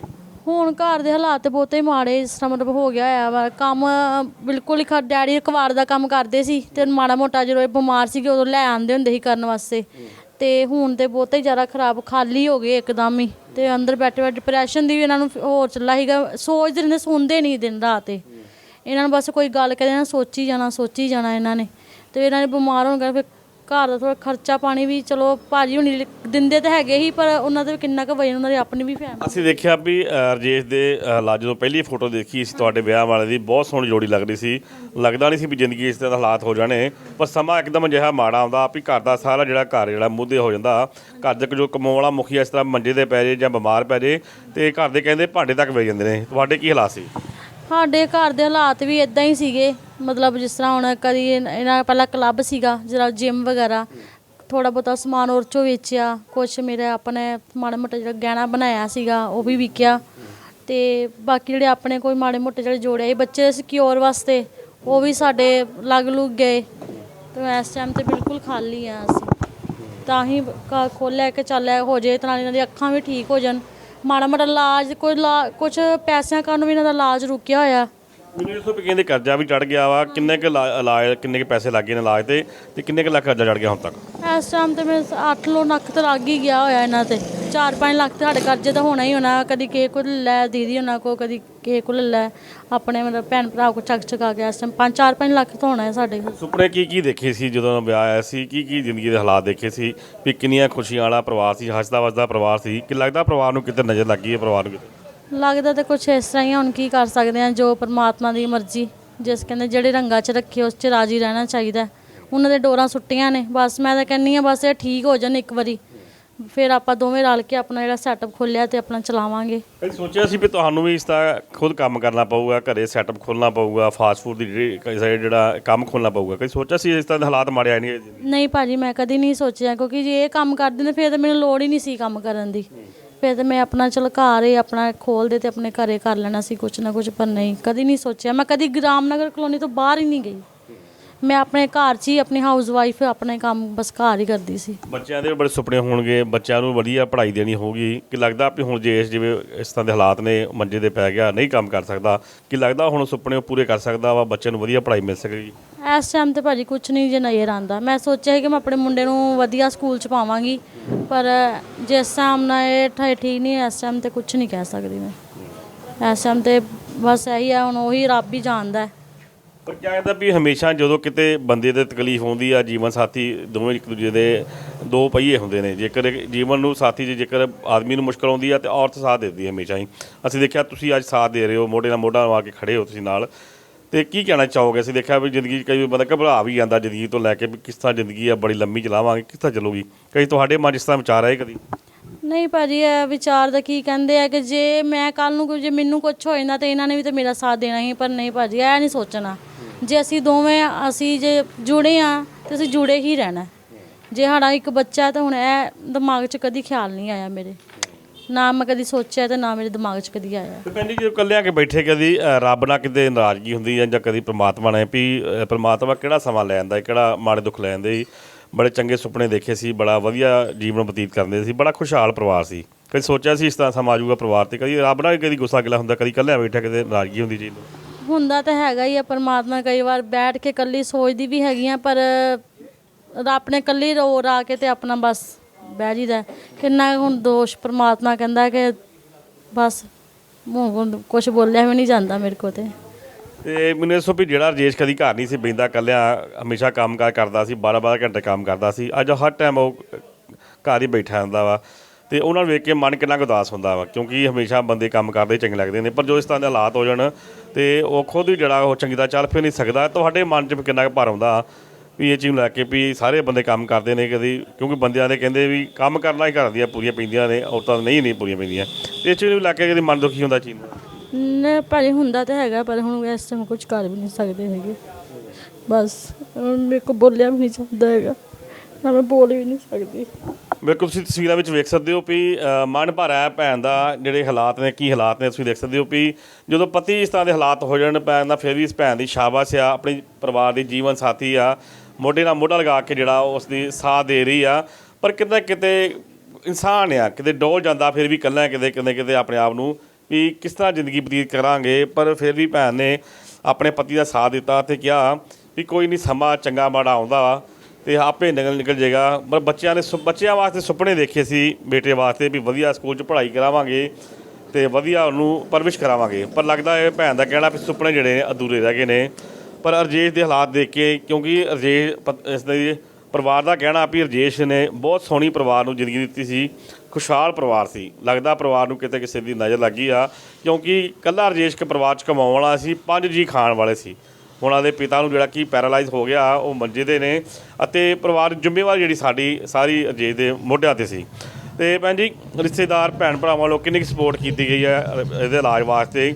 ਹੁਣ ਘਰ ਦੇ ਹਾਲਾਤ ਬਹੁਤੇ ਮਾੜੇ, ਇਸ ਤਰ੍ਹਾਂ ਮਤਲਬ ਹੋ ਗਿਆ ਹੋਇਆ ਵਾ। ਕੰਮ ਬਿਲਕੁਲ ਹੀ ਖਾ ਡੈਡੀ ਕਵਾੜ ਦਾ ਕੰਮ ਕਰਦੇ ਸੀ ਤੇ ਮਾੜਾ ਮੋਟਾ ਜਦੋਂ ਇਹ ਬਿਮਾਰ ਸੀਗੇ ਉਦੋਂ ਲੈ ਆਉਂਦੇ ਹੁੰਦੇ ਸੀ ਕਰਨ ਵਾਸਤੇ। ਤੇ ਹੁਣ ਤੇ ਬਹੁਤੇ ਹੀ ਜ਼ਿਆਦਾ ਖਰਾਬ, ਖਾਲੀ ਹੋ ਗਏ ਇੱਕਦਮ ਹੀ। ਤੇ ਅੰਦਰ ਬੈਠੇ ਬੈਠੇ ਡਿਪਰੈਸ਼ਨ ਦੀ ਵੀ ਇਹਨਾਂ ਨੂੰ ਹੋਰ ਚੱਲਾ ਸੀਗਾ। ਸੋਚਦੇ ਰਹਿੰਦੇ, ਸੁਣਦੇ ਨਹੀਂ ਦਿਨ ਰਾਤ ਇਹ। ਇਹਨਾਂ ਨੂੰ ਬਸ ਕੋਈ ਗੱਲ ਕਰੇ ਨਾ, ਸੋਚੀ ਜਾਣਾ ਸੋਚੀ ਜਾਣਾ ਇਹਨਾਂ ਨੇ। ਤੇ ਇਹਨਾਂ ਨੇ ਬਿਮਾਰ ਹੋਣ ਕਰਕੇ ਘਰ ਦਾ ਥੋੜਾ ਖਰਚਾ ਪਾਣੀ ਵੀ ਚਲੋ ਭਾਜੀ ਹੁਣੀ ਦਿੰਦੇ ਤਾਂ ਹੈਗੇ ਹੀ ਪਰ ਉਹਨਾਂ ਦੇ ਕਿੰਨਾ ਕੁ ਵਜਨ ਉਹਨਾਂ ਦੀ ਆਪਣੀ ਵੀ ਫੈਮਿਲੀ। ਅਸੀਂ ਦੇਖਿਆ ਵੀ ਅ, ਰਜੇਸ਼ ਦੇ ਅ, ਲਾ ਜਦੋਂ ਪਹਿਲੀ ਫੋਟੋ ਦੇਖੀ ਸੀ ਤੁਹਾਡੇ ਵਿਆਹ ਵਾਲੇ ਦੀ ਬਹੁਤ ਸੋਹਣੀ ਜੋੜੀ ਲੱਗ ਰਹੀ ਸੀ। ਲੱਗਦਾ ਨਹੀਂ ਸੀ ਵੀ ਜ਼ਿੰਦਗੀ ਇਸ ਤਰ੍ਹਾਂ ਦੇ ਹਾਲਾਤ ਹੋ ਜਾਣੇ ਪਰ ਸਮਾਂ ਇੱਕਦਮ ਅਜਿਹਾ ਮਾੜਾ ਆਉਂਦਾ ਵੀ ਘਰ ਦਾ ਸਾਰਾ ਜਿਹੜਾ ਘਰ ਜਿਹੜਾ ਮੁੱਦੇ ਹੋ ਜਾਂਦਾ। ਘਰ ਦੇ ਜੋ ਕਮਾਉਣ ਵਾਲਾ ਮੁਖੀ ਇਸ ਤਰ੍ਹਾਂ ਮੰਜੇ ਤੇ ਪੈ ਜੇ ਜਾਂ ਬਿਮਾਰ ਪੈ ਜੇ ਤੇ ਘਰ ਦੇ ਕਹਿੰਦੇ ਭਾਂਡੇ ਤੱਕ ਵੇ ਜਾਂਦੇ ਨੇ। ਤੁਹਾਡੇ ਕੀ ਹਾਲਾਤ ਸੀ? ਸਾਡੇ ਘਰ ਦੇ ਹਾਲਾਤ ਵੀ ਇਦਾਂ ਹੀ ਸੀਗੇ। ਮਤਲਬ ਜਿਸ ਤਰ੍ਹਾਂ ਹੁਣ ਕਦੀ ਇਨ- ਇਹਨਾਂ ਪਹਿਲਾਂ ਕਲੱਬ ਸੀਗਾ, ਜਿਹੜਾ ਜਿਮ ਵਗੈਰਾ ਥੋੜਾ ਬਹੁਤਾ ਸਮਾਨ ਉਹ 'ਚੋਂ ਵੇਚਿਆ, ਕੁਛ ਮੇਰੇ ਆਪਣੇ ਮਾੜਾ ਮੋਟਾ ਜਿਹੜਾ ਗਹਿਣਾ ਬਣਾਇਆ ਸੀਗਾ, ਉਹ ਵੀ ਵਿਕਿਆ। ਤੇ ਬਾਕੀ ਜਿਹੜੇ ਆਪਣੇ ਕੋਈ ਮਾੜੇ ਮੋਟੇ ਜਿਹੜੇ ਜੋੜੇ ਸੀ ਬੱਚੇ ਸਿਕਿਉਰ ਵਾਸਤੇ, ਉਹ ਵੀ ਸਾਡੇ ਲੱਗ ਲੁੱਗ ਗਏ। ਤੇ ਇਸ ਟਾਈਮ ਤੇ ਬਿਲਕੁਲ ਖਾਲੀ ਆ ਅਸੀਂ। ਤਾਂ ਹੀ ਖੋਲਿਆ ਕਿ ਚੱਲ ਇਹ ਹੋ ਜੇ ਤਾਂ ਇਹਨਾਂ ਦੀਆਂ ਅੱਖਾਂ ਵੀ ਠੀਕ ਹੋ ਜਾਣ। ਮਾੜਾ ਮਾੜਾ ਇਲਾਜ ਕੋਈ ਕੁਝ ਪੈਸਿਆਂ ਕਾਰਨ ਵੀ ਇਹਨਾਂ ਦਾ ਇਲਾਜ ਰੁਕਿਆ ਹੋਇਆ। ਮੈਨੂੰ ਇਸ ਤੋਂ ਵੀ ਕਹਿੰਦੇ ਕਰਜ਼ਾ ਵੀ ਚੜ ਗਿਆ ਵਾ ਕਿੰਨੇ ਕੁ ਇਲਾ- ਇਲਾਜ ਕਿੰਨੇ ਕੁ ਪੈਸੇ ਲੱਗੇ ਨੇ ਇਲਾਜ ਤੇ ਤੇ ਕਿੰਨੇ ਕੁ ਲੱਖ ਕਰਜ਼ਾ ਚੜ ਗਿਆ ਹੁਣ ਤੱਕ? ਇਸ ਟਾਈਮ ਤੇ ਮੈਂ 8 ਲੋ ਲੱਖ ਤੇ ਲੱਗ ਹੀ ਗਿਆ ਹੋਇਆ ਇਹਨਾਂ ਤੇ। 4-5 ਲੱਖ ਤੇ ਸਾਡੇ ਕਰਜ਼ੇ ਤਾਂ ਹੋਣਾ ਹੀ ਹੋਣਾ। ਕਦੀ ਕਿਸੇ ਕੋਲ ਲੈ ਦੀਦੀ ਉਹਨਾਂ ਕੋ ਕਦੀ ਕਿਸੇ ਕੋਲ ਲੈ। ਆਪਣੇ ਮਤਲਬ ਭੈਣ ਭਰਾ ਕੋ ਚੱਕ ਚਕਾ ਕੇ ਇਸ ਟਾਈਮ 5-4-5 ਲੱਖ ਤਾਂ ਹੋਣਾ ਹੈ ਸਾਡੇ ਸੁਪਨੇ ਕੀ ਕੀ ਦੇਖੇ ਸੀ ਜਦੋਂ ਵਿਆਹ ਆਇਆ ਸੀ? ਕੀ ਕੀ ਜ਼ਿੰਦਗੀ ਦੇ ਹਾਲਾਤ ਦੇਖੇ ਸੀ? ਵੀ ਕਿੰਨੀਆਂ ਖੁਸ਼ੀਆਂ ਵਾਲਾ ਪਰਿਵਾਰ ਸੀ ਹੱਸਦਾ ਵਸਦਾ ਪਰਿਵਾਰ ਸੀ? ਕਿ ਲੱਗਦਾ ਪਰਿਵਾਰ ਨੂੰ ਕਿਤੇ ਨਜ਼ਰ ਲੱਗੀ ਹੈ ਪਰਿਵਾਰ ਨੂੰ ਕਿਤੇ? ਲੱਗਦਾ ਤਾਂ ਕੁਝ ਇਸ ਤਰ੍ਹਾਂ ਹੀ ਹੁਣ ਕੀ ਕਰ ਸਕਦੇ ਆ ਜੋ ਪਰਮਾਤਮਾ ਦੀ ਮਰਜ਼ੀ। ਜਿਸ ਕਹਿੰਦੇ ਜਿਹੜੇ ਰੰਗਾਂ 'ਚ ਰੱਖੇ ਉਸ 'ਚ ਰਾਜੀ ਰਹਿਣਾ ਚਾਹੀਦਾ। ਉਹਨਾਂ ਦੇ ਡੋਰਾਂ ਸੁੱਟੀਆਂ ਨੇ। ਬਸ ਮੈਂ ਤਾਂ ਕਹਿੰਨੀ ਆ ਬਸ ਇਹ ਠੀਕ ਹੋ ਜਾਣ ਇੱਕ ਵਾਰੀ। ਫਿਰ ਆਪਾਂ ਦੋਵੇਂ ਰਲ ਕੇ ਆਪਣਾ ਜਿਹੜਾ ਸੈਟਅਪ ਖੋਲਿਆ ਤੇ ਆਪਣਾ ਚਲਾਵਾਂਗੇ। ਕਦੀ ਸੋਚਿਆ ਸੀ ਵੀ ਤੁਹਾਨੂੰ ਵੀ ਇਸ ਦਾ ਖੁਦ ਕੰਮ ਕਰਨਾ ਪਊਗਾ ਘਰੇ ਸੈਟਅਪ ਖੋਲਣਾ ਪਊਗਾ ਫਾਸਟ ਫੂਡ ਦੀ ਜਿਹੜੀ ਕਈ ਸਾਰੇ ਜਿਹੜਾ ਕੰਮ ਖੋਲਣਾ ਪਊਗਾ। ਕਦੀ ਸੋਚਿਆ ਸੀ ਇਸ ਤਰ੍ਹਾਂ ਦੇ ਹਾਲਾਤ ਮਾੜੇ ਆਏ ਨਹੀਂ ਨਹੀਂ ਭਾਜੀ ਮੈਂ ਕਦੀ ਨਹੀਂ ਸੋਚਿਆ ਕਿਉਂਕਿ ਜੇ ਇਹ ਕੰਮ ਕਰਦੇ ਨੇ ਫਿਰ ਤਾਂ ਮੈਨੂੰ ਲੋੜ ਹੀ ਨਹੀਂ ਸੀ ਕੰਮ ਕਰਨ ਦੀ। ਫਿਰ ਤਾਂ ਮੈਂ ਆਪਣਾ ਚਲ ਘਰ ਹੀ ਆਪਣਾ ਖੋਲਦੇ ਤੇ ਆਪਣੇ ਘਰੇ ਕਰ ਲੈਣਾ ਸੀ ਕੁਝ ਨਾ ਕੁਝ ਪਰ ਨਹੀਂ ਕਦੀ ਨਹੀਂ ਸੋਚਿਆ। ਮੈਂ ਕਦੀ ਗ੍ਰਾਮਨਗਰ ਕਲੋਨੀ ਤੋਂ ਬਾਹਰ ਹੀ ਨਹੀਂ ਗਈ। ਮੈਂ ਆਪਣੇ ਘਰ 'ਚ ਹੀ ਆਪਣੀ ਹਾਊਸ ਵਾਈਫ ਆਪਣੇ ਕੰਮ ਬਸ ਘਰ ਹੀ ਕਰਦੀ ਸੀ। ਬੱਚਿਆਂ ਦੇ ਬੜੇ ਸੁਪਨੇ ਹੋਣਗੇ ਬੱਚਿਆਂ ਨੂੰ ਵਧੀਆ ਪੜ੍ਹਾਈ ਦੇਣੀ ਹੋਊਗੀ। ਕਿ ਲੱਗਦਾ ਵੀ ਹੁਣ ਜੇ ਇਸ ਜਿਵੇਂ ਇਸ ਤਰ੍ਹਾਂ ਦੇ ਹਾਲਾਤ ਨੇ ਮੰਜੇ ਦੇ ਪੈ ਗਿਆ ਨਹੀਂ ਕੰਮ ਕਰ ਸਕਦਾ ਕਿ ਲੱਗਦਾ ਹੁਣ ਸੁਪਨੇ ਉਹ ਪੂਰੇ ਕਰ ਸਕਦਾ ਵਾ ਬੱਚਿਆਂ ਨੂੰ ਵਧੀਆ ਪੜ੍ਹਾਈ ਮਿਲ ਸਕੇਗੀ? ਇਸ ਟਾਈਮ ਤੇ ਭਾਜੀ ਕੁਝ ਨਹੀਂ ਜੇ ਨਜ਼ਰ ਆਂਦਾ ਮੈਂ ਸੋਚਿਆ ਸੀ ਕਿ ਮੈਂ ਆਪਣੇ ਮੁੰਡੇ ਨੂੰ ਵਧੀਆ ਸਕੂਲ 'ਚ ਪਾਵਾਂਗੀ ਪਰ ਜਿਸ ਟਾਈਮ ਨਾਲ ਇਹ ਠ- ਠੀਕ ਨਹੀਂ ਇਸ ਟਾਈਮ ਤੇ ਕੁਝ ਨਹੀਂ ਕਹਿ ਸਕਦੀ ਮੈਂ। ਇਸ ਟਾਈਮ ਤੇ ਬਸ ਇਹੀ ਹੈ ਹੁਣ ਉਹੀ ਰੱਬ ਹੀ ਜਾਣਦਾ ਹੈ। ਪਰ ਕਿਆ ਕਹਿੰਦਾ ਵੀ ਹਮੇਸ਼ਾ ਜਦੋਂ ਕਿਤੇ ਬੰਦੇ ਦੇ ਤਕਲੀਫ ਹੁੰਦੀ ਆ, ਜੀਵਨ ਸਾਥੀ ਦੋਵੇਂ ਇੱਕ ਦੂਜੇ ਦੇ ਦੋ ਪਹੀਏ ਹੁੰਦੇ ਨੇ। ਜੇਕਰ ਇੱਕ ਜੀਵਨ ਨੂੰ ਸਾਥੀ 'ਚ ਜੇਕਰ ਆਦਮੀ ਨੂੰ ਮੁਸ਼ਕਲ ਆਉਂਦੀ ਆ ਤੇ ਔਰਤ ਸਾਥ ਦਿੰਦੀ ਹੈ ਹਮੇਸ਼ਾ ਹੀ। ਅਸੀਂ ਦੇਖਿਆ ਤੁਸੀਂ ਅੱਜ ਸਾਥ ਦੇ ਰਹੇ ਹੋ, ਮੋਢੇ ਨਾਲ ਮੋਢਾ ਲਾ ਕੇ ਖੜੇ ਹੋ ਤੁਸੀਂ ਨਾਲ। ਤੇ ਕੀ ਕਹਿਣਾ ਚਾਹੋਗੇ? ਅਸੀਂ ਦੇਖਿਆ ਵੀ ਜ਼ਿੰਦਗੀ 'ਚ ਕਈ ਵਾਰ ਬੰਦਾ ਘਬਰਾ ਵੀ ਜਾਂਦਾ ਜ਼ਿੰਦਗੀ ਤੋਂ ਲੈ ਕੇ ਵੀ ਕਿਸ ਤਰ੍ਹਾਂ ਜ਼ਿੰਦਗੀ ਆ, ਬੜੀ ਲੰਮੀ ਚਲਾਵਾਂਗੇ, ਕਿਸ ਤਰ੍ਹਾਂ ਚੱਲੂਗੀ? ਕਈ ਤੁਹਾਡੇ ਮਨ 'ਚ ਤਰ੍ਹਾਂ ਵਿਚਾਰ ਆਏ ਕਦੀ? ਨਹੀਂ ਭਾਜੀ, ਇਹ ਵਿਚਾਰ ਦਾ ਕੀ ਕਹਿੰਦੇ ਆ ਕਿ ਜੇ ਮੈਂ ਕੱਲ ਨੂੰ ਕੋਈ, ਜੇ ਮੈਨੂੰ ਕੁਝ ਹੋ ਜਾਂਦਾ ਤੇ ਇਹਨਾਂ ਨੇ ਵੀ ਤੇ ਮੇਰਾ ਸਾਥ ਦੇਣਾ ਹੀ, ਪਰ ਨਹੀਂ ਭਾਜੀ, ਇਹ ਨਹੀਂ ਸੋਚਣਾ। ਜੇ ਅਸੀਂ ਦੋਵੇਂ ਅਸੀਂ ਜੇ ਜੁੜੇ ਆ, ਤੇ ਅਸੀਂ ਜੁੜੇ ਹੀ ਰਹਿਣਾ। ਜੇ ਸਾਡਾ ਇੱਕ ਬੱਚਾ ਤਾਂ ਹੁਣ ਇਹ ਦਿਮਾਗ 'ਚ ਕਦੀ ਖਿਆਲ ਨਹੀਂ ਆਇਆ ਮੇਰੇ। ਨਾ ਮੈਂ ਕਦੀ ਸੋਚਿਆ ਤੇ ਨਾ ਮੇਰੇ ਦਿਮਾਗ 'ਚ ਕਦੀ ਆਇਆ। ਤੇ ਜੀ, ਜਦੋਂ ਕੇ ਬੈਠੇ, ਕਦੀ ਰੱਬ ਨਾਲ ਕਿਤੇ ਨਾਰਾਜ਼ਗੀ ਹੁੰਦੀ ਜਾਂ ਕਦੀ ਪ੍ਰਮਾਤਮਾ ਨੇ ਵੀ ਪ੍ਰਮਾਤਮਾ ਕਿਹੜਾ ਸਮਾਂ ਲੈ ਆਂਦਾ, ਕਿਹੜਾ ਮਾੜੇ ਦੁੱਖ ਲੈ ਆਂਦੇ ਬੜੇ ਚੰਗੇ ਸੁਪਨੇ ਦੇਖੇ ਸੀ, ਬੜਾ ਵਧੀਆ ਜੀਵਨ ਬਤੀਤ ਕਰਦੇ ਸੀ, ਬੜਾ ਖੁਸ਼ਹਾਲ ਪਰਿਵਾਰ ਸੀ। ਕਦੀ ਸੋਚਿਆ ਸੀ ਇਸ ਤਰ੍ਹਾਂ ਸਮਾਂ ਆਜੂਗਾ ਪਰਿਵਾਰ ਤੇ, ਕਦੀ ਰੱਬ ਨਾਲ ਕਦੀ ਗੁੱਸਾ ਗਿਲਾ ਹੁੰਦਾ, ਕਦੀ ਕੱਲਿਆਂ ਬੈਠਾ ਕਿਤੇ ਨਾਰਾਜ਼ਗੀ ਹੁੰਦੀ ਜੀ ਹੁੰਦਾ ਤਾਂ ਹੈਗਾ ਹੀ ਆ, ਪਰਮਾਤਮਾ ਕਈ ਵਾਰ ਬੈਠ ਕੇ ਕੱਲੀ ਸੋਚਦੀ ਵੀ ਹੈਗੀ ਆ, ਪਰ ਰੱਬ ਨੇ ਕੱਲੀ ਰੋ ਰਾ ਕੇ ਤੇ ਆਪਣਾ ਬਸ ਬਹਿ ਜੀਦਾ ਕਿੰਨਾ ਹੁਣ ਦੋਸ਼ ਪਰਮਾਤਮਾ ਕਹਿੰਦਾ ਕਿ ਬਸ ਕੁਝ ਬੋਲਿਆ ਵੀ ਨਹੀਂ ਜਾਂਦਾ ਮੇਰੇ ਕੋ ਤੇ। ਤੇ ਮੈਨੂੰ ਇਹ ਵੀ ਜਿਹੜਾ ਰਜੇਸ਼ ਕਦੀ ਘਰ ਨਹੀਂ ਸੀ ਬੈਂਦਾ ਇਕੱਲਿਆਂ ਹਮੇਸ਼ਾ ਕੰਮਕਾਰ ਕਰਦਾ ਸੀ 12-12 ਘੰਟੇ ਕੰਮ ਕਰਦਾ ਸੀ, ਅੱਜ ਹਰ ਟਾਈਮ ਉਹ ਘਰ ਹੀ ਬੈਠਾ ਹੁੰਦਾ ਵਾ। ਤੇ ਉਹਨਾਂ ਨੂੰ ਵੇਖ ਕੇ ਮਨ ਕਿੰਨਾ ਕੁ ਉਦਾਸ ਹੁੰਦਾ ਵਾ, ਕਿਉਂਕਿ ਹਮੇਸ਼ਾ ਬੰਦੇ ਕੰਮ ਕਰਦੇ ਚੰਗੇ ਲੱਗਦੇ ਨੇ, ਪਰ ਜੋ ਇਸ ਤਰ੍ਹਾਂ ਦੇ ਹਾਲਾਤ ਹੋ ਜਾਣ ਤੇ ਉਹ ਖੁਦ ਹੀ ਜਿਹੜਾ ਉਹ ਚੰਗੀ ਤਰ੍ਹਾਂ ਚੱਲ ਫਿਰ ਨਹੀਂ ਸਕਦਾ। ਤੁਹਾਡੇ ਮਨ 'ਚ ਵੀ ਕਿੰਨਾ ਕੁ ਭਰ ਆਉਂਦਾ ਵੀ ਇਹ ਚੀਜ਼ ਨੂੰ ਲੈ ਕੇ ਵੀ ਸਾਰੇ ਬੰਦੇ ਕੰਮ ਕਰਦੇ ਨੇ ਕਦੀ, ਕਿਉਂਕਿ ਬੰਦਿਆਂ ਦੇ ਕਹਿੰਦੇ ਵੀ ਕੰਮ ਕਰਨਾ ਹੀ ਘਰ ਦੀਆਂ ਪੂਰੀਆਂ ਪੈਂਦੀਆਂ ਨੇ, ਔਰਤਾਂ ਦੇ ਨਹੀਂ ਨਹੀਂ ਪੂਰੀਆਂ ਪੈਂਦੀਆਂ। ਤੇ ਇਸ ਚੀਜ਼ ਨੂੰ ਲੈ ਕੇ ਕਦੀ ਮਨ ਦੁਖੀ ਹੁੰਦਾ ਚੀਜ਼ ਨੂੰ? ਨੇ ਭਾਜੀ ਹੁੰਦਾ ਤਾਂ ਹੈਗਾ, ਪਰ ਹੁਣ ਇਸ ਟਾਈਮ ਕੁਝ ਕਰ ਵੀ ਨਹੀਂ ਸਕਦੇ ਹੈਗੇ। ਬਸ, ਹੁਣ ਮੇਰੇ ਕੋ ਬੋਲਿਆ ਵੀ ਨਹੀਂ ਜਾਂਦਾ ਹੈਗਾ, ਨਾ ਮੈਂ ਬੋਲ ਵੀ ਨਹੀਂ ਸਕਦੀ। ਬਿਲਕੁਲ, ਤੁਸੀਂ ਤਸਵੀਰਾਂ ਵਿੱਚ ਵੇਖ ਸਕਦੇ ਹੋ ਵੀ ਮਨ ਭਰ ਹੈ ਭੈਣ ਦਾ ਜਿਹੜੇ ਹਾਲਾਤ ਨੇ, ਕੀ ਹਾਲਾਤ ਨੇ, ਤੁਸੀਂ ਦੇਖ ਸਕਦੇ ਹੋ ਵੀ ਜਦੋਂ ਪਤੀ ਇਸ ਤਰ੍ਹਾਂ ਦੇ ਹਾਲਾਤ ਹੋ ਜਾਣ ਭੈਣ ਦਾ, ਫਿਰ ਵੀ ਇਸ ਭੈਣ ਦੀ ਸ਼ਾਬਾਸ਼ ਆ, ਆਪਣੇ ਪਰਿਵਾਰ ਦੀ ਜੀਵਨ ਸਾਥੀ ਆ, ਮੋਢੇ ਨਾਲ ਮੋਢਾ ਲਗਾ ਕੇ ਜਿਹੜਾ ਉਸ ਦੀ ਸਾਥ ਦੇ ਰਹੀ ਆ, ਪਰ ਕਿਤੇ ਨਾ ਕਿਤੇ ਇਨਸਾਨ ਆ, ਕਿਤੇ ਡੋਲ ਜਾਂਦਾ, ਫਿਰ ਵੀ ਇਕੱਲਾ ਕਿਤੇ ਕਿਤੇ ਕਿਤੇ ਆਪਣੇ ਆਪ ਨੂੰ ਵੀ ਕਿਸ ਤਰ੍ਹਾਂ ਜ਼ਿੰਦਗੀ ਬਤੀਤ ਕਰਾਂਗੇ, ਪਰ ਫਿਰ ਵੀ ਭੈਣ ਨੇ ਆਪਣੇ ਪਤੀ ਦਾ ਸਾਥ ਦਿੱਤਾ ਤੇ ਕਿਹਾ ਵੀ ਕੋਈ ਨਹੀਂ ਸਮਾਂ ਚੰਗਾ ਮਾੜਾ ਆਉਂਦਾ ਤੇ ਆਪੇ ਨਿਕਲ ਨਿਕਲ ਜਾਏਗਾ। ਪਰ ਬੱਚਿਆਂ ਨੇ ਸੁ- ਬੱਚਿਆਂ ਵਾਸਤੇ ਸੁਪਨੇ ਦੇਖੇ ਸੀ ਬੇਟੇ ਵਾਸਤੇ ਵੀ ਵਧੀਆ ਸਕੂਲ 'ਚ ਪੜ੍ਹਾਈ ਕਰਾਵਾਂਗੇ ਤੇ ਵਧੀਆ ਉਹਨੂੰ ਪਰਵਿਸ਼ ਕਰਾਵਾਂਗੇ। ਪਰ ਲੱਗਦਾ ਇਹ ਭੈਣ ਦਾ ਕਹਿਣਾ ਵੀ ਸੁਪਨੇ ਜਿਹੜੇ ਨੇ ਅਧੂਰੇ ਰਹਿ ਗਏ ਨੇ। ਪਰ ਅਰਜੇਸ਼ ਦੇ ਹਾਲਾਤ ਦੇਖ ਕੇ, ਕਿਉਂਕਿ ਅਰਜੇਸ਼ ਪ- ਇਸ ਦੇ ਪਰਿਵਾਰ ਦਾ ਕਹਿਣਾ ਵੀ ਰਜੇਸ਼ ਨੇ ਬਹੁਤ ਸੋਹਣੀ ਪਰਿਵਾਰ ਨੂੰ ਜ਼ਿੰਦਗੀ ਦਿੱਤੀ ਸੀ, ਖੁਸ਼ਹਾਲ ਪਰਿਵਾਰ ਸੀ। ਲੱਗਦਾ ਪਰਿਵਾਰ ਨੂੰ ਕਿਤੇ ਕਿਸੇ ਦੀ ਨਜ਼ਰ ਲੱਗੀ ਆ, ਕਿਉਂਕਿ ਕੱਲਾ ਰਜੇਸ਼ ਕੇ ਪਰਿਵਾਰ 'ਚ ਕਮਾਉਣ ਵਾਲਾ ਸੀ, ਪੰਜ ਜੀ ਖਾਣ ਵਾਲੇ ਸੀ। ਉਹਨਾਂ ਦੇ ਪਿਤਾ ਨੂੰ ਜਿਹੜਾ ਕਿ ਪੈਰਾਲਾਈਜ਼ ਹੋ ਗਿਆ ਉਹ ਮੰਜੇ ਦੇ ਨੇ ਅਤੇ ਪਰਿਵਾਰ ਜ਼ਿੰਮੇਵਾਰੀ ਜਿਹੜੀ ਸਾਡੀ ਸਾਰੀ ਰਜੇਸ਼ ਦੇ ਮੋਢਿਆਂ ਤੇ ਸੀ। ਤੇ ਭੈਣ ਜੀ ਰਿਸ਼ਤੇਦਾਰ ਭੈਣ ਭਰਾਵਾਂ ਵੱਲੋਂ ਕਿੰਨੀ ਸਪੋਰਟ ਕੀਤੀ ਗਈ ਹੈ ਇਹਦੇ ਇਲਾਜ ਵਾਸਤੇ?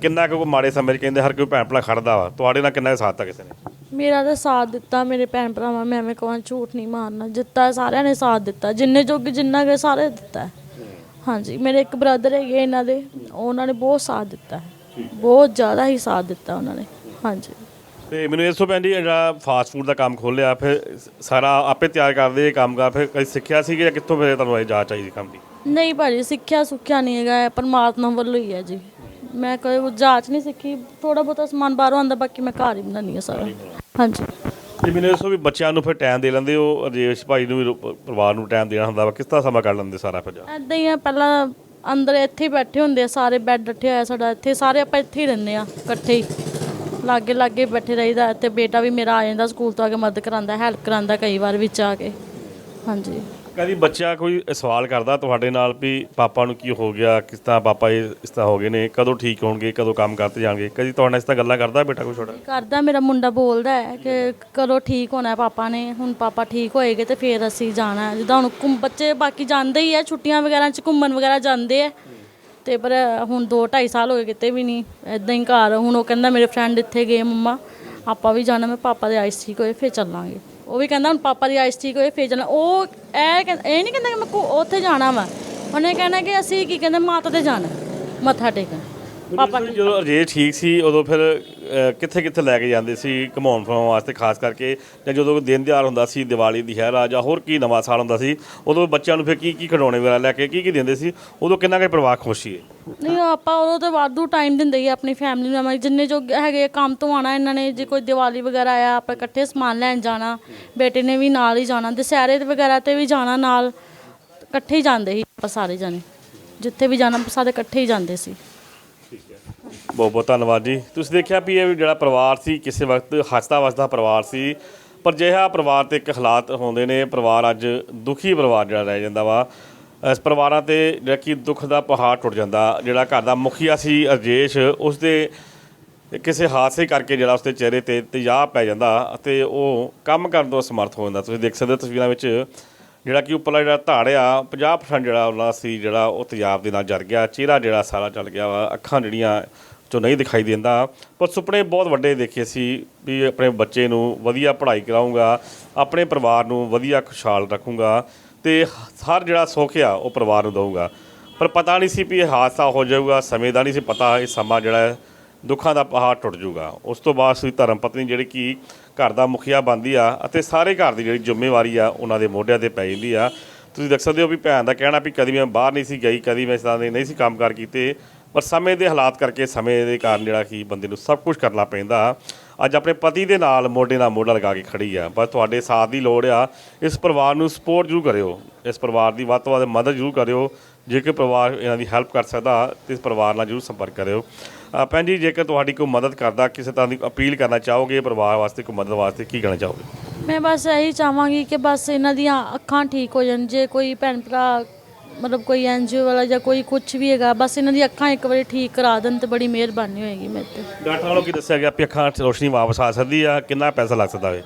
ਕਿੰਨਾ ਕੁ ਮਾੜੇ ਸਮੇਂ 'ਚ ਕਹਿੰਦੇ ਹਰ ਕੋਈ ਭੈਣ ਭਰਾ ਖੜਦਾ ਵਾ? ਤੁਹਾਡੇ ਨਾਲ ਕਿੰਨਾ ਸਾਥ ਆ ਕਿਸੇ ਨੇ? ਮੇਰਾ ਤਾਂ ਸਾਥ ਦਿੱਤਾ ਮੇਰੇ ਭੈਣ ਭਰਾਵਾਂ ਮੈਂ ਐਵੇਂ ਕਹਾਂ ਝੂਠ ਨਹੀਂ ਮਾਰਨਾ। ਜਿੱਤਾ ਸਾਰਿਆਂ ਨੇ ਸਾਥ ਦਿੱਤਾ ਜਿੰਨੇ ਜੋਗੇ ਜਿੰਨਾ ਗਏ ਸਾਰੇ ਦਿੱਤਾ। ਹਾਂਜੀ ਮੇਰੇ ਇੱਕ ਬ੍ਰਦਰ ਹੈਗੇ ਇਹਨਾਂ ਦੇ ਉਹਨਾਂ ਨੇ ਬਹੁਤ ਸਾਥ ਦਿੱਤਾ। ਬਹੁਤ ਜ਼ਿਆਦਾ ਹੀ ਸਾਥ ਦਿੱਤਾ ਉਹਨਾਂ ਨੇ। ਹਾਂਜੀ। ਤੇ ਮੈਨੂੰ ਇਸ ਤੋਂ ਜੀ ਜਿਹੜਾ ਫਾਸਟ ਫੂਡ ਦਾ ਕੰਮ ਖੋਲਿਆ ਫਿਰ ਸਾਰਾ ਆਪੇ ਤਿਆਰ ਕਰਦੇ ਇਹ ਕੰਮ ਕਰ ਫਿਰ ਕਦੀ ਸਿੱਖਿਆ ਸੀ ਕਿ ਕਿੱਥੋਂ ਫਿਰ ਤੁਹਾਨੂੰ ਇਹ ਜਾਚ ਚਾਹੀਦੀ ਕੰਮ ਦੀ? ਨਹੀਂ ਭਾਜੀ ਸਿੱਖਿਆ ਸੁੱਖਿਆ ਨਹੀਂ ਹੈਗਾ ਇਹ ਪਰਮਾਤਮਾ ਵੱਲੋਂ ਹੀ ਹੈ ਜੀ। ਮੈਂ ਕੋਈ ਜਾਂਚ ਨਹੀਂ ਸਿੱਖੀ ਥੋੜਾ ਬਹੁਤਾ ਸਮਾਨ ਬਾਹਰੋਂ ਆਉਂਦਾ ਬਾਕੀ ਮੈਂ ਘਰ ਹੀ ਬਣਾਉਂਦੀ ਹਾਂ ਸਾਰਾ। ਹਾਂਜੀ। ਤੇ ਮੈਨੂੰ ਇਸ ਤੋਂ ਵੀ ਬੱਚਿਆਂ ਨੂੰ ਫਿਰ ਟਾਈਮ ਦੇ ਲੈਂਦੇ ਹੋ ਰਜੇਸ਼ ਭਾਈ ਨੂੰ ਵੀ ਪਰਿਵਾਰ ਨੂੰ ਟਾਈਮ ਦੇਣਾ ਹੁੰਦਾ ਵਾ ਕਿਸ ਤਰ੍ਹਾਂ ਸਮਾਂ ਕੱਢ ਲੈਂਦੇ ਸਾਰਾ ਫਿਰ ਜਾ? ਐਦਾਂ ਹੀ ਆ ਪਹਿਲਾਂ ਅੰਦਰ ਇੱਥੇ ਹੀ ਬੈਠੇ ਹੁੰਦੇ ਆ ਸਾਰੇ ਬੈੱਡ ਡੱਠੇ ਹੋਇਆ ਸਾਡਾ ਇੱਥੇ ਸਾਰੇ ਆਪਾਂ ਇੱਥੇ ਹੀ ਰਹਿੰਦੇ ਆ ਇਕੱਠੇ ਹੀ। ਲਾਗੇ ਲਾਗੇ ਬੈਠੇ ਰਹੀਦਾ ਤੇ ਬੇਟਾ ਵੀ ਮੇਰਾ ਆ ਜਾਂਦਾ ਸਕੂਲ ਤੋਂ ਆ ਕੇ ਮਦਦ ਕਰਾਂਦਾ ਹੈਲਪ ਕਰਾਂਦਾ ਕਈ ਵਾਰ ਵਿੱਚ ਆ ਕੇ। ਹਾਂਜੀ। ਕਦੀ ਬੱਚਾ ਕੋਈ ਸਵਾਲ ਕਰਦਾ ਤੁਹਾਡੇ ਨਾਲ ਵੀ ਪਾਪਾ ਨੂੰ ਕੀ ਹੋ ਗਿਆ ਕਿਸ ਤਰ੍ਹਾਂ ਪਾਪਾ ਇਹ ਇਸ ਤਰ੍ਹਾਂ ਹੋ ਗਏ ਨੇ ਕਦੋਂ ਠੀਕ ਹੋਣਗੇ ਕਦੋਂ ਕੰਮ ਕਰਤੇ ਜਾਣਗੇ? ਕਦੀ ਤੁਹਾਡੇ ਨਾਲ ਇਸ ਤਰ੍ਹਾਂ ਗੱਲਾਂ ਕਰਦਾ ਬੇਟਾ ਕੋਈ ਛੋਟਾ? ਕਰਦਾ ਮੇਰਾ ਮੁੰਡਾ ਬੋਲਦਾ ਹੈ ਕਿ ਕਦੋਂ ਠੀਕ ਹੋਣਾ ਹੈ ਪਾਪਾ ਨੇ ਹੁਣ ਪਾਪਾ ਠੀਕ ਹੋਏਗੇ ਤੇ ਫਿਰ ਅਸੀਂ ਜਾਣਾ ਹੈ। ਜਿੱਦਾਂ ਹੁਣ ਘੁੰਮ ਬੱਚੇ ਬਾਕੀ ਜਾਂਦੇ ਹੀ ਆ ਛੁੱਟੀਆਂ ਵਗੈਰਾ ਚ ਘੁੰਮਣ ਵਗੈਰਾ ਜਾਂਦੇ ਆ ਤੇ ਪਰ ਹੁਣ 2 2.5 ਸਾਲ ਹੋ ਗਏ ਕਿਤੇ ਵੀ ਨਹੀਂ ਐਦਾਂ ਹੀ ਘਰ। ਹੁਣ ਉਹ ਕਹਿੰਦਾ ਮੇਰੇ ਫਰੈਂਡ ਇੱਥੇ ਗਏ ਮੰਮਾ, ਆਪਾਂ ਵੀ ਜਾਣਾ, ਮੈਂ ਪਾਪਾ ਦੇ ਆਈਸ ਠੀਕ ਹੋਏ ਫਿਰ ਚੱਲਾਂਗੇ। ਉਹ ਵੀ ਕਹਿੰਦਾ ਹੁਣ ਪਾਪਾ ਦੀ ਆਈਸ ਠੀਕ ਹੋਏ ਫਿਰ ਚੱਲਣਾ। ਉਹ ਇਹ ਕਹਿੰ- ਇਹ ਨਹੀਂ ਕਹਿੰਦਾ ਕਿ ਮੈਂ ਕੋ- ਉੱਥੇ ਜਾਣਾ ਵਾ। ਉਹਨੇ ਕਹਿਣਾ ਕਿ ਅਸੀਂ ਕੀ ਕਹਿੰਦੇ, ਮਾਤਾ ਦੇ ਜਾਣਾ, ਮੱਥਾ ਟੇਕਣ। ਪਾਪਾ ਜਦੋਂ- ਜਦੋਂ ਅਜੇ ਠੀਕ ਸੀ, ਉਦੋਂ ਫਿਰ ਕਿੱਥੇ ਕਿੱਥੇ ਲੈ ਕੇ ਜਾਂਦੇ ਸੀ ਘਮਾਉਣ ਫਿਰਾਉਣ ਵਾਸਤੇ ਖਾਸ ਕਰਕੇ ਜਾਂ ਜਦੋਂ ਦਿਨ ਤਿਉਹਾਰ ਹੁੰਦਾ ਸੀ ਦੀਵਾਲੀ ਦੁਸਹਿਰਾ ਜਾਂ ਹੋਰ ਕੀ ਨਵਾਂ ਸਾਲ ਹੁੰਦਾ ਸੀ ਉਦੋਂ ਬੱਚਿਆਂ ਨੂੰ ਫਿਰ ਕੀ ਕੀ ਖਿਡੌਣੇ ਵਗੈਰਾ ਲੈ ਕੇ ਕੀ ਕੀ ਦਿੰਦੇ ਸੀ ਉਦੋਂ ਕਿੰਨਾ ਕੁ ਪਰਿਵਾਰ ਖੁਸ਼ ਸੀ ਨਹੀਂ ਆਪਾਂ ਉਦੋਂ ਤੇ ਵਾਧੂ ਟਾਈਮ ਦਿੰਦੇ ਹੀ ਆਪਣੀ ਫੈਮਿਲੀ ਨੂੰ ਜਿੰਨੇ ਜੋ ਹੈਗੇ ਆ, ਕੰਮ ਤੋਂ ਆਣਾ ਇਹਨਾਂ ਨੇ ਜੇ ਕੋਈ ਦੀਵਾਲੀ ਵਗੈਰਾ ਆਇਆ ਆਪਾਂ ਇਕੱਠੇ ਸਮਾਨ ਲੈਣ ਜਾਣਾ ਬੇਟੇ ਨੇ ਵੀ ਨਾਲ ਹੀ ਜਾਣਾ ਦੁਸਹਿਰੇ ਵਗੈਰਾ ਤੇ ਵੀ ਜਾਣਾ ਨਾਲ ਇਕੱਠੇ ਹੀ ਜਾਂਦੇ ਸੀ ਆਪਾਂ ਸਾਰੇ ਜਾਣੇ ਜਿੱਥੇ ਵੀ ਜਾਣਾ ਸਾਰੇ ਇਕੱਠੇ ਹੀ ਜਾਂਦੇ ਸੀ। ਬਹੁਤ ਬਹੁਤ ਧੰਨਵਾਦ ਜੀ। ਤੁਸੀਂ ਦੇਖਿਆ ਵੀ ਇਹ ਜਿਹੜਾ ਪਰਿਵਾਰ ਸੀ, ਕਿਸੇ ਵਕਤ ਹੱਸਦਾ ਵਸਦਾ ਪਰਿਵਾਰ ਸੀ, ਪਰ ਜਿਹੜਾ ਪਰਿਵਾਰ ਤੇ ਇੱਕ ਹਾਲਾਤ ਹੁੰਦੇ ਨੇ, ਪਰਿਵਾਰ ਅੱਜ ਦੁਖੀ ਪਰਿਵਾਰ ਜਿਹੜਾ ਰਹਿ ਜਾਂਦਾ ਵਾ। ਇਸ ਪਰਿਵਾਰਾਂ ਤੇ ਜਿਹੜਾ ਕਿ ਦੁੱਖ ਦਾ ਪਹਾੜ ਟੁੱਟ ਜਾਂਦਾ, ਜਿਹੜਾ ਘਰ ਦਾ ਮੁਖੀਆ ਸੀ ਅਰਜੇਸ਼ ਉਸ ਦੇ ਕਿਸੇ ਹਾਦਸੇ ਕਰਕੇ ਜਿਹੜਾ ਉਸਦੇ ਚਿਹਰੇ ਤੇ ਤੇਜ਼ਾਬ ਪੈ ਜਾਂਦਾ ਅਤੇ ਉਹ ਕੰਮ ਕਰਨ ਤੋਂ ਸਮਰਥ ਹੋ ਜਾਂਦਾ। ਤੁਸੀਂ ਦੇਖ ਸਕਦੇ ਹੋ ਤਸਵੀਰਾਂ ਵਿੱਚ ਜਿਹੜਾ ਕਿ ਉੱਪਰਲਾ ਜਿਹੜਾ ਧਾੜ ਆ 50% ਜਿਹੜਾ ਉਹਨਾਂ ਸੀ, ਜਿਹੜਾ ਉਹ ਤੇਜ਼ਾਬ ਦੇ ਨਾਲ ਜਰ ਗਿਆ, ਚਿਹਰਾ ਜਿਹੜਾ ਸਾਰਾ ਚੱਲ ਗਿਆ ਵਾ, ਅੱਖਾਂ ਜਿਹੜੀਆਂ ਚੋਂ ਨਹੀਂ ਦਿਖਾਈ ਦਿੰਦਾ। ਪਰ ਸੁਪਨੇ ਬਹੁਤ ਵੱਡੇ ਦੇਖੇ ਸੀ ਵੀ ਆਪਣੇ ਬੱਚੇ ਨੂੰ ਵਧੀਆ ਪੜ੍ਹਾਈ ਕਰਾਉਂਗਾ ਆਪਣੇ ਪਰਿਵਾਰ ਨੂੰ ਵਧੀਆ ਖੁਸ਼ਹਾਲ ਰੱਖੂੰਗਾ ਤੇ ਹਰ ਜਿਹੜਾ ਸੁੱਖ ਆ ਉਹ ਪਰਿਵਾਰ ਨੂੰ ਦਊਗਾ। ਪਰ ਪਤਾ ਨਹੀਂ ਸੀ ਵੀ ਇਹ ਹਾਦਸਾ ਹੋ ਜਾਊਗਾ, ਸਮੇਂ ਦਾ ਨਹੀਂ ਸੀ ਪਤਾ, ਇਹ ਸਮਾਂ ਜਿਹੜਾ ਦੁੱਖਾਂ ਦਾ ਪਹਾੜ ਟੁੱਟ ਜਾਊਗਾ। ਉਸ ਤੋਂ ਬਾਅਦ ਸੁਈ ਧਰਮ ਪਤਨੀ ਜਿਹੜੀ ਕਿ ਘਰ ਦਾ ਮੁਖੀਆ ਬਣਦੀ ਆ ਅਤੇ ਸਾਰੇ ਘਰ ਦੀ ਜਿਹੜੀ ਜ਼ਿੰਮੇਵਾਰੀ ਆ ਉਹਨਾਂ ਦੇ ਮੋਢਿਆਂ ਤੇ ਪੈ ਜਾਂਦੀ ਆ। ਤੁਸੀਂ ਦੇਖ ਸਕਦੇ ਹੋ ਵੀ ਭੈਣ ਦਾ ਕਹਿਣਾ ਵੀ ਕਦੀ ਮੈਂ ਬਾਹਰ ਨਹੀਂ ਸੀ ਗਈ, ਕਦੀ ਮੈਂ ਇਸ ਤਰ੍ਹਾਂ ਦੇ ਨਹੀਂ ਸੀ ਕੰਮਕਾਰ ਕੀਤੇ। ਪਰ ਸਮੇਂ ਦੇ ਹਾਲਾਤ ਕਰਕੇ ਸਮੇਂ ਦੇ ਕਾਰਨ ਜਿਹੜਾ ਕਿ ਬੰਦੇ ਨੂੰ ਸਭ ਕੁਝ ਕਰਨਾ ਪੈਂਦਾ। ਅੱਜ ਆਪਣੇ ਪਤੀ ਦੇ ਨਾਲ ਮੋਢੇ ਨਾਲ ਮੋਢਾ ਲਗਾ ਕੇ ਖੜੀ ਆ। ਬਸ ਤੁਹਾਡੇ ਸਾਥ ਦੀ ਲੋੜ ਆ, ਇਸ ਪਰਿਵਾਰ ਨੂੰ ਸਪੋਰਟ ਜ਼ਰੂਰ ਕਰਿਓ। ਇਸ ਪਰਿਵਾਰ ਦੀ ਵੱਧ ਤੋਂ ਵੱਧ ਮਦਦ ਜ਼ਰੂਰ ਕਰਿਓ। ਜੇਕਰ ਪਰਿਵਾਰ ਇਹਨਾਂ ਦੀ ਹੈਲਪ ਕਰ ਸਕਦਾ, ਤੇ ਇਸ ਪਰਿਵਾਰ ਨਾਲ ਜ਼ਰੂਰ ਸੰਪਰਕ ਕਰਿਓ। ਭੈਣ ਜੀ, ਜੇਕਰ ਤੁਹਾਡੀ ਕੋਈ ਮਦਦ ਕਰਦਾ, ਕਿਸੇ ਤਰ੍ਹਾਂ ਦੀ ਅਪੀਲ ਕਰਨਾ ਚਾਹੋਗੇ ਪਰਿਵਾਰ ਵਾਸਤੇ, ਕੋਈ ਮਦਦ ਵਾਸਤੇ ਕੀ ਕਹਿਣਾ ਚਾਹੋਗੇ? ਮੈਂ ਬਸ ਇਹੀ ਚਾਹਾਂਗੀ ਕਿ ਬਸ ਇਹਨਾਂ ਦੀਆਂ ਅੱਖਾਂ ਠੀਕ ਹੋ ਜਾਣ। ਜੇ ਕੋਈ ਭੈਣ ਭਰਾ ਮਤਲਬ ਕੋਈ ਐਨਜੀਓ ਵਾਲਾ ਜਾਂ ਕੋਈ ਕੁਝ ਵੀ ਹੈਗਾ ਬਸ ਇਹਨਾਂ ਦੀ ਅੱਖਾਂ ਇੱਕ ਵਾਰੀ ਠੀਕ ਕਰਾ ਦੇਣ ਤੇ ਬੜੀ ਮਿਹਰਬਾਨੀ ਹੋਏਗੀ ਮੇਰੇ ਤੇ। ਡਾਕਟਰ ਵੱਲੋਂ ਕੀ ਦੱਸਿਆ ਗਿਆ ਵੀ ਅੱਖਾਂ 'ਚ ਰੋਸ਼ਨੀ ਵਾਪਸ ਆ ਸਕਦੀ ਆ? ਕਿੰਨਾ ਪੈਸਾ ਲੱਗ ਸਕਦਾ ਵੇ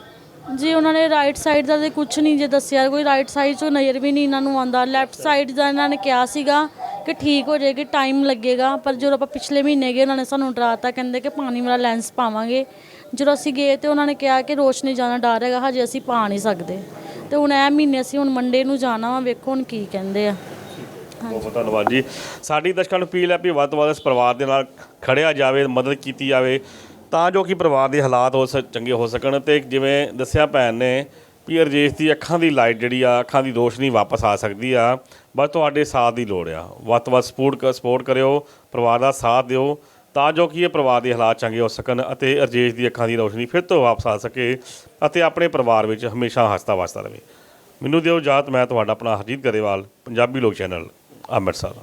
ਜੀ ਉਹਨਾਂ ਨੇ ਰਾਈਟ ਸਾਈਡ ਦਾ ਤੇ ਕੁਝ ਨਹੀਂ ਜੇ ਦੱਸਿਆ ਕੋਈ ਰਾਈਟ ਸਾਈਡ ਚੋਂ ਨਜ਼ਰ ਵੀ ਨਹੀਂ ਇਹਨਾਂ ਨੂੰ ਆਉਂਦਾ। ਲੈਫਟ ਸਾਈਡ ਦਾ ਇਹਨਾਂ ਨੇ ਕਿਹਾ ਸੀਗਾ ਕਿ ਠੀਕ ਹੋ ਜਾਏਗੀ ਟਾਈਮ ਲੱਗੇਗਾ ਪਰ ਜਦੋਂ ਆਪਾਂ ਪਿਛਲੇ ਮਹੀਨੇ ਗਏ ਉਹਨਾਂ ਨੇ ਸਾਨੂੰ ਡਰਾਤਾ ਕਹਿੰਦੇ ਕਿ ਪਾਣੀ ਵਾਲਾ ਲੈਂਸ ਪਾਵਾਂਗੇ। ਜਦੋਂ ਅਸੀਂ ਗਏ ਤੇ ਉਹਨਾਂ ਨੇ ਕਿਹਾ ਕਿ ਰੋਸ਼ਨੀ ਜਾਣਾ ਡਰ ਹੈਗਾ ਹਜੇ ਅਸੀਂ ਪਾ ਨਹੀਂ ਸਕਦੇ। ਤੇ ਹੁਣ ਇਹ ਮਹੀਨੇ ਅਸੀਂ ਹੁਣ ਮੰਡੇ ਨੂੰ ਜਾਣਾ ਵਾ ਵੇਖੋ ਹੁਣ ਕੀ ਕਹਿੰਦੇ ਆ। ਬਹੁਤ ਬਹੁਤ ਧੰਨਵਾਦ ਜੀ। ਸਾਡੀ ਦਰਸ਼ਕਾਂ ਨੂੰ ਅਪੀਲ ਹੈ ਵੀ ਵੱਧ ਤੋਂ ਵੱਧ ਇਸ ਪਰਿਵਾਰ ਦੇ ਨਾਲ ਖੜਿਆ ਜਾਵੇ, ਮਦਦ ਕੀਤੀ ਜਾਵੇ, ਤਾਂ ਜੋ ਕਿ ਪਰਿਵਾਰ ਦੇ ਹਾਲਾਤ ਹੋ ਸਕ, ਚੰਗੇ ਹੋ ਸਕਣ ਤੇ ਜਿਵੇਂ ਦੱਸਿਆ ਭੈਣ ਨੇ ਵੀ ਰਜੇਸ਼ ਦੀ ਅੱਖਾਂ ਦੀ ਲਾਈਟ ਜਿਹੜੀ ਆ, ਅੱਖਾਂ ਦੀ ਰੋਸ਼ਨੀ ਵਾਪਸ ਆ ਸਕਦੀ ਆ। ਬਸ ਤੁਹਾਡੇ ਸਾਥ ਦੀ ਲੋੜ ਆ। ਵੱਧ ਤੋਂ ਵੱਧ ਸਪੋਰਟ ਸਪੋਰਟ ਕਰਿਓ, ਪਰਿਵਾਰ ਦਾ ਸਾਥ ਦਿਓ, ਤਾਂ ਜੋ ਕਿ ਇਹ ਪਰਿਵਾਰ ਦੇ ਹਾਲਾਤ ਚੰਗੇ ਹੋ ਸਕਣ ਅਤੇ ਰਜੇਸ਼ ਦੀ ਅੱਖਾਂ ਦੀ ਰੋਸ਼ਨੀ ਫਿਰ ਤੋਂ ਵਾਪਸ ਆ ਸਕੇ ਅਤੇ ਆਪਣੇ ਪਰਿਵਾਰ ਵਿੱਚ ਹਮੇਸ਼ਾ ਹੱਸਦਾ ਵਸਦਾ ਰਹੇ। ਮੈਨੂੰ ਦਿਓ ਇਜਾਜ਼ਤ, ਮੈਂ ਤੁਹਾਡਾ ਆਪਣਾ ਹਰਜੀਤ ਗਰੇਵਾਲ, ਪੰਜਾਬੀ ਲੋਕ ਚੈਨਲ। ਅੰਮ੍ਰਿਤਸਰ।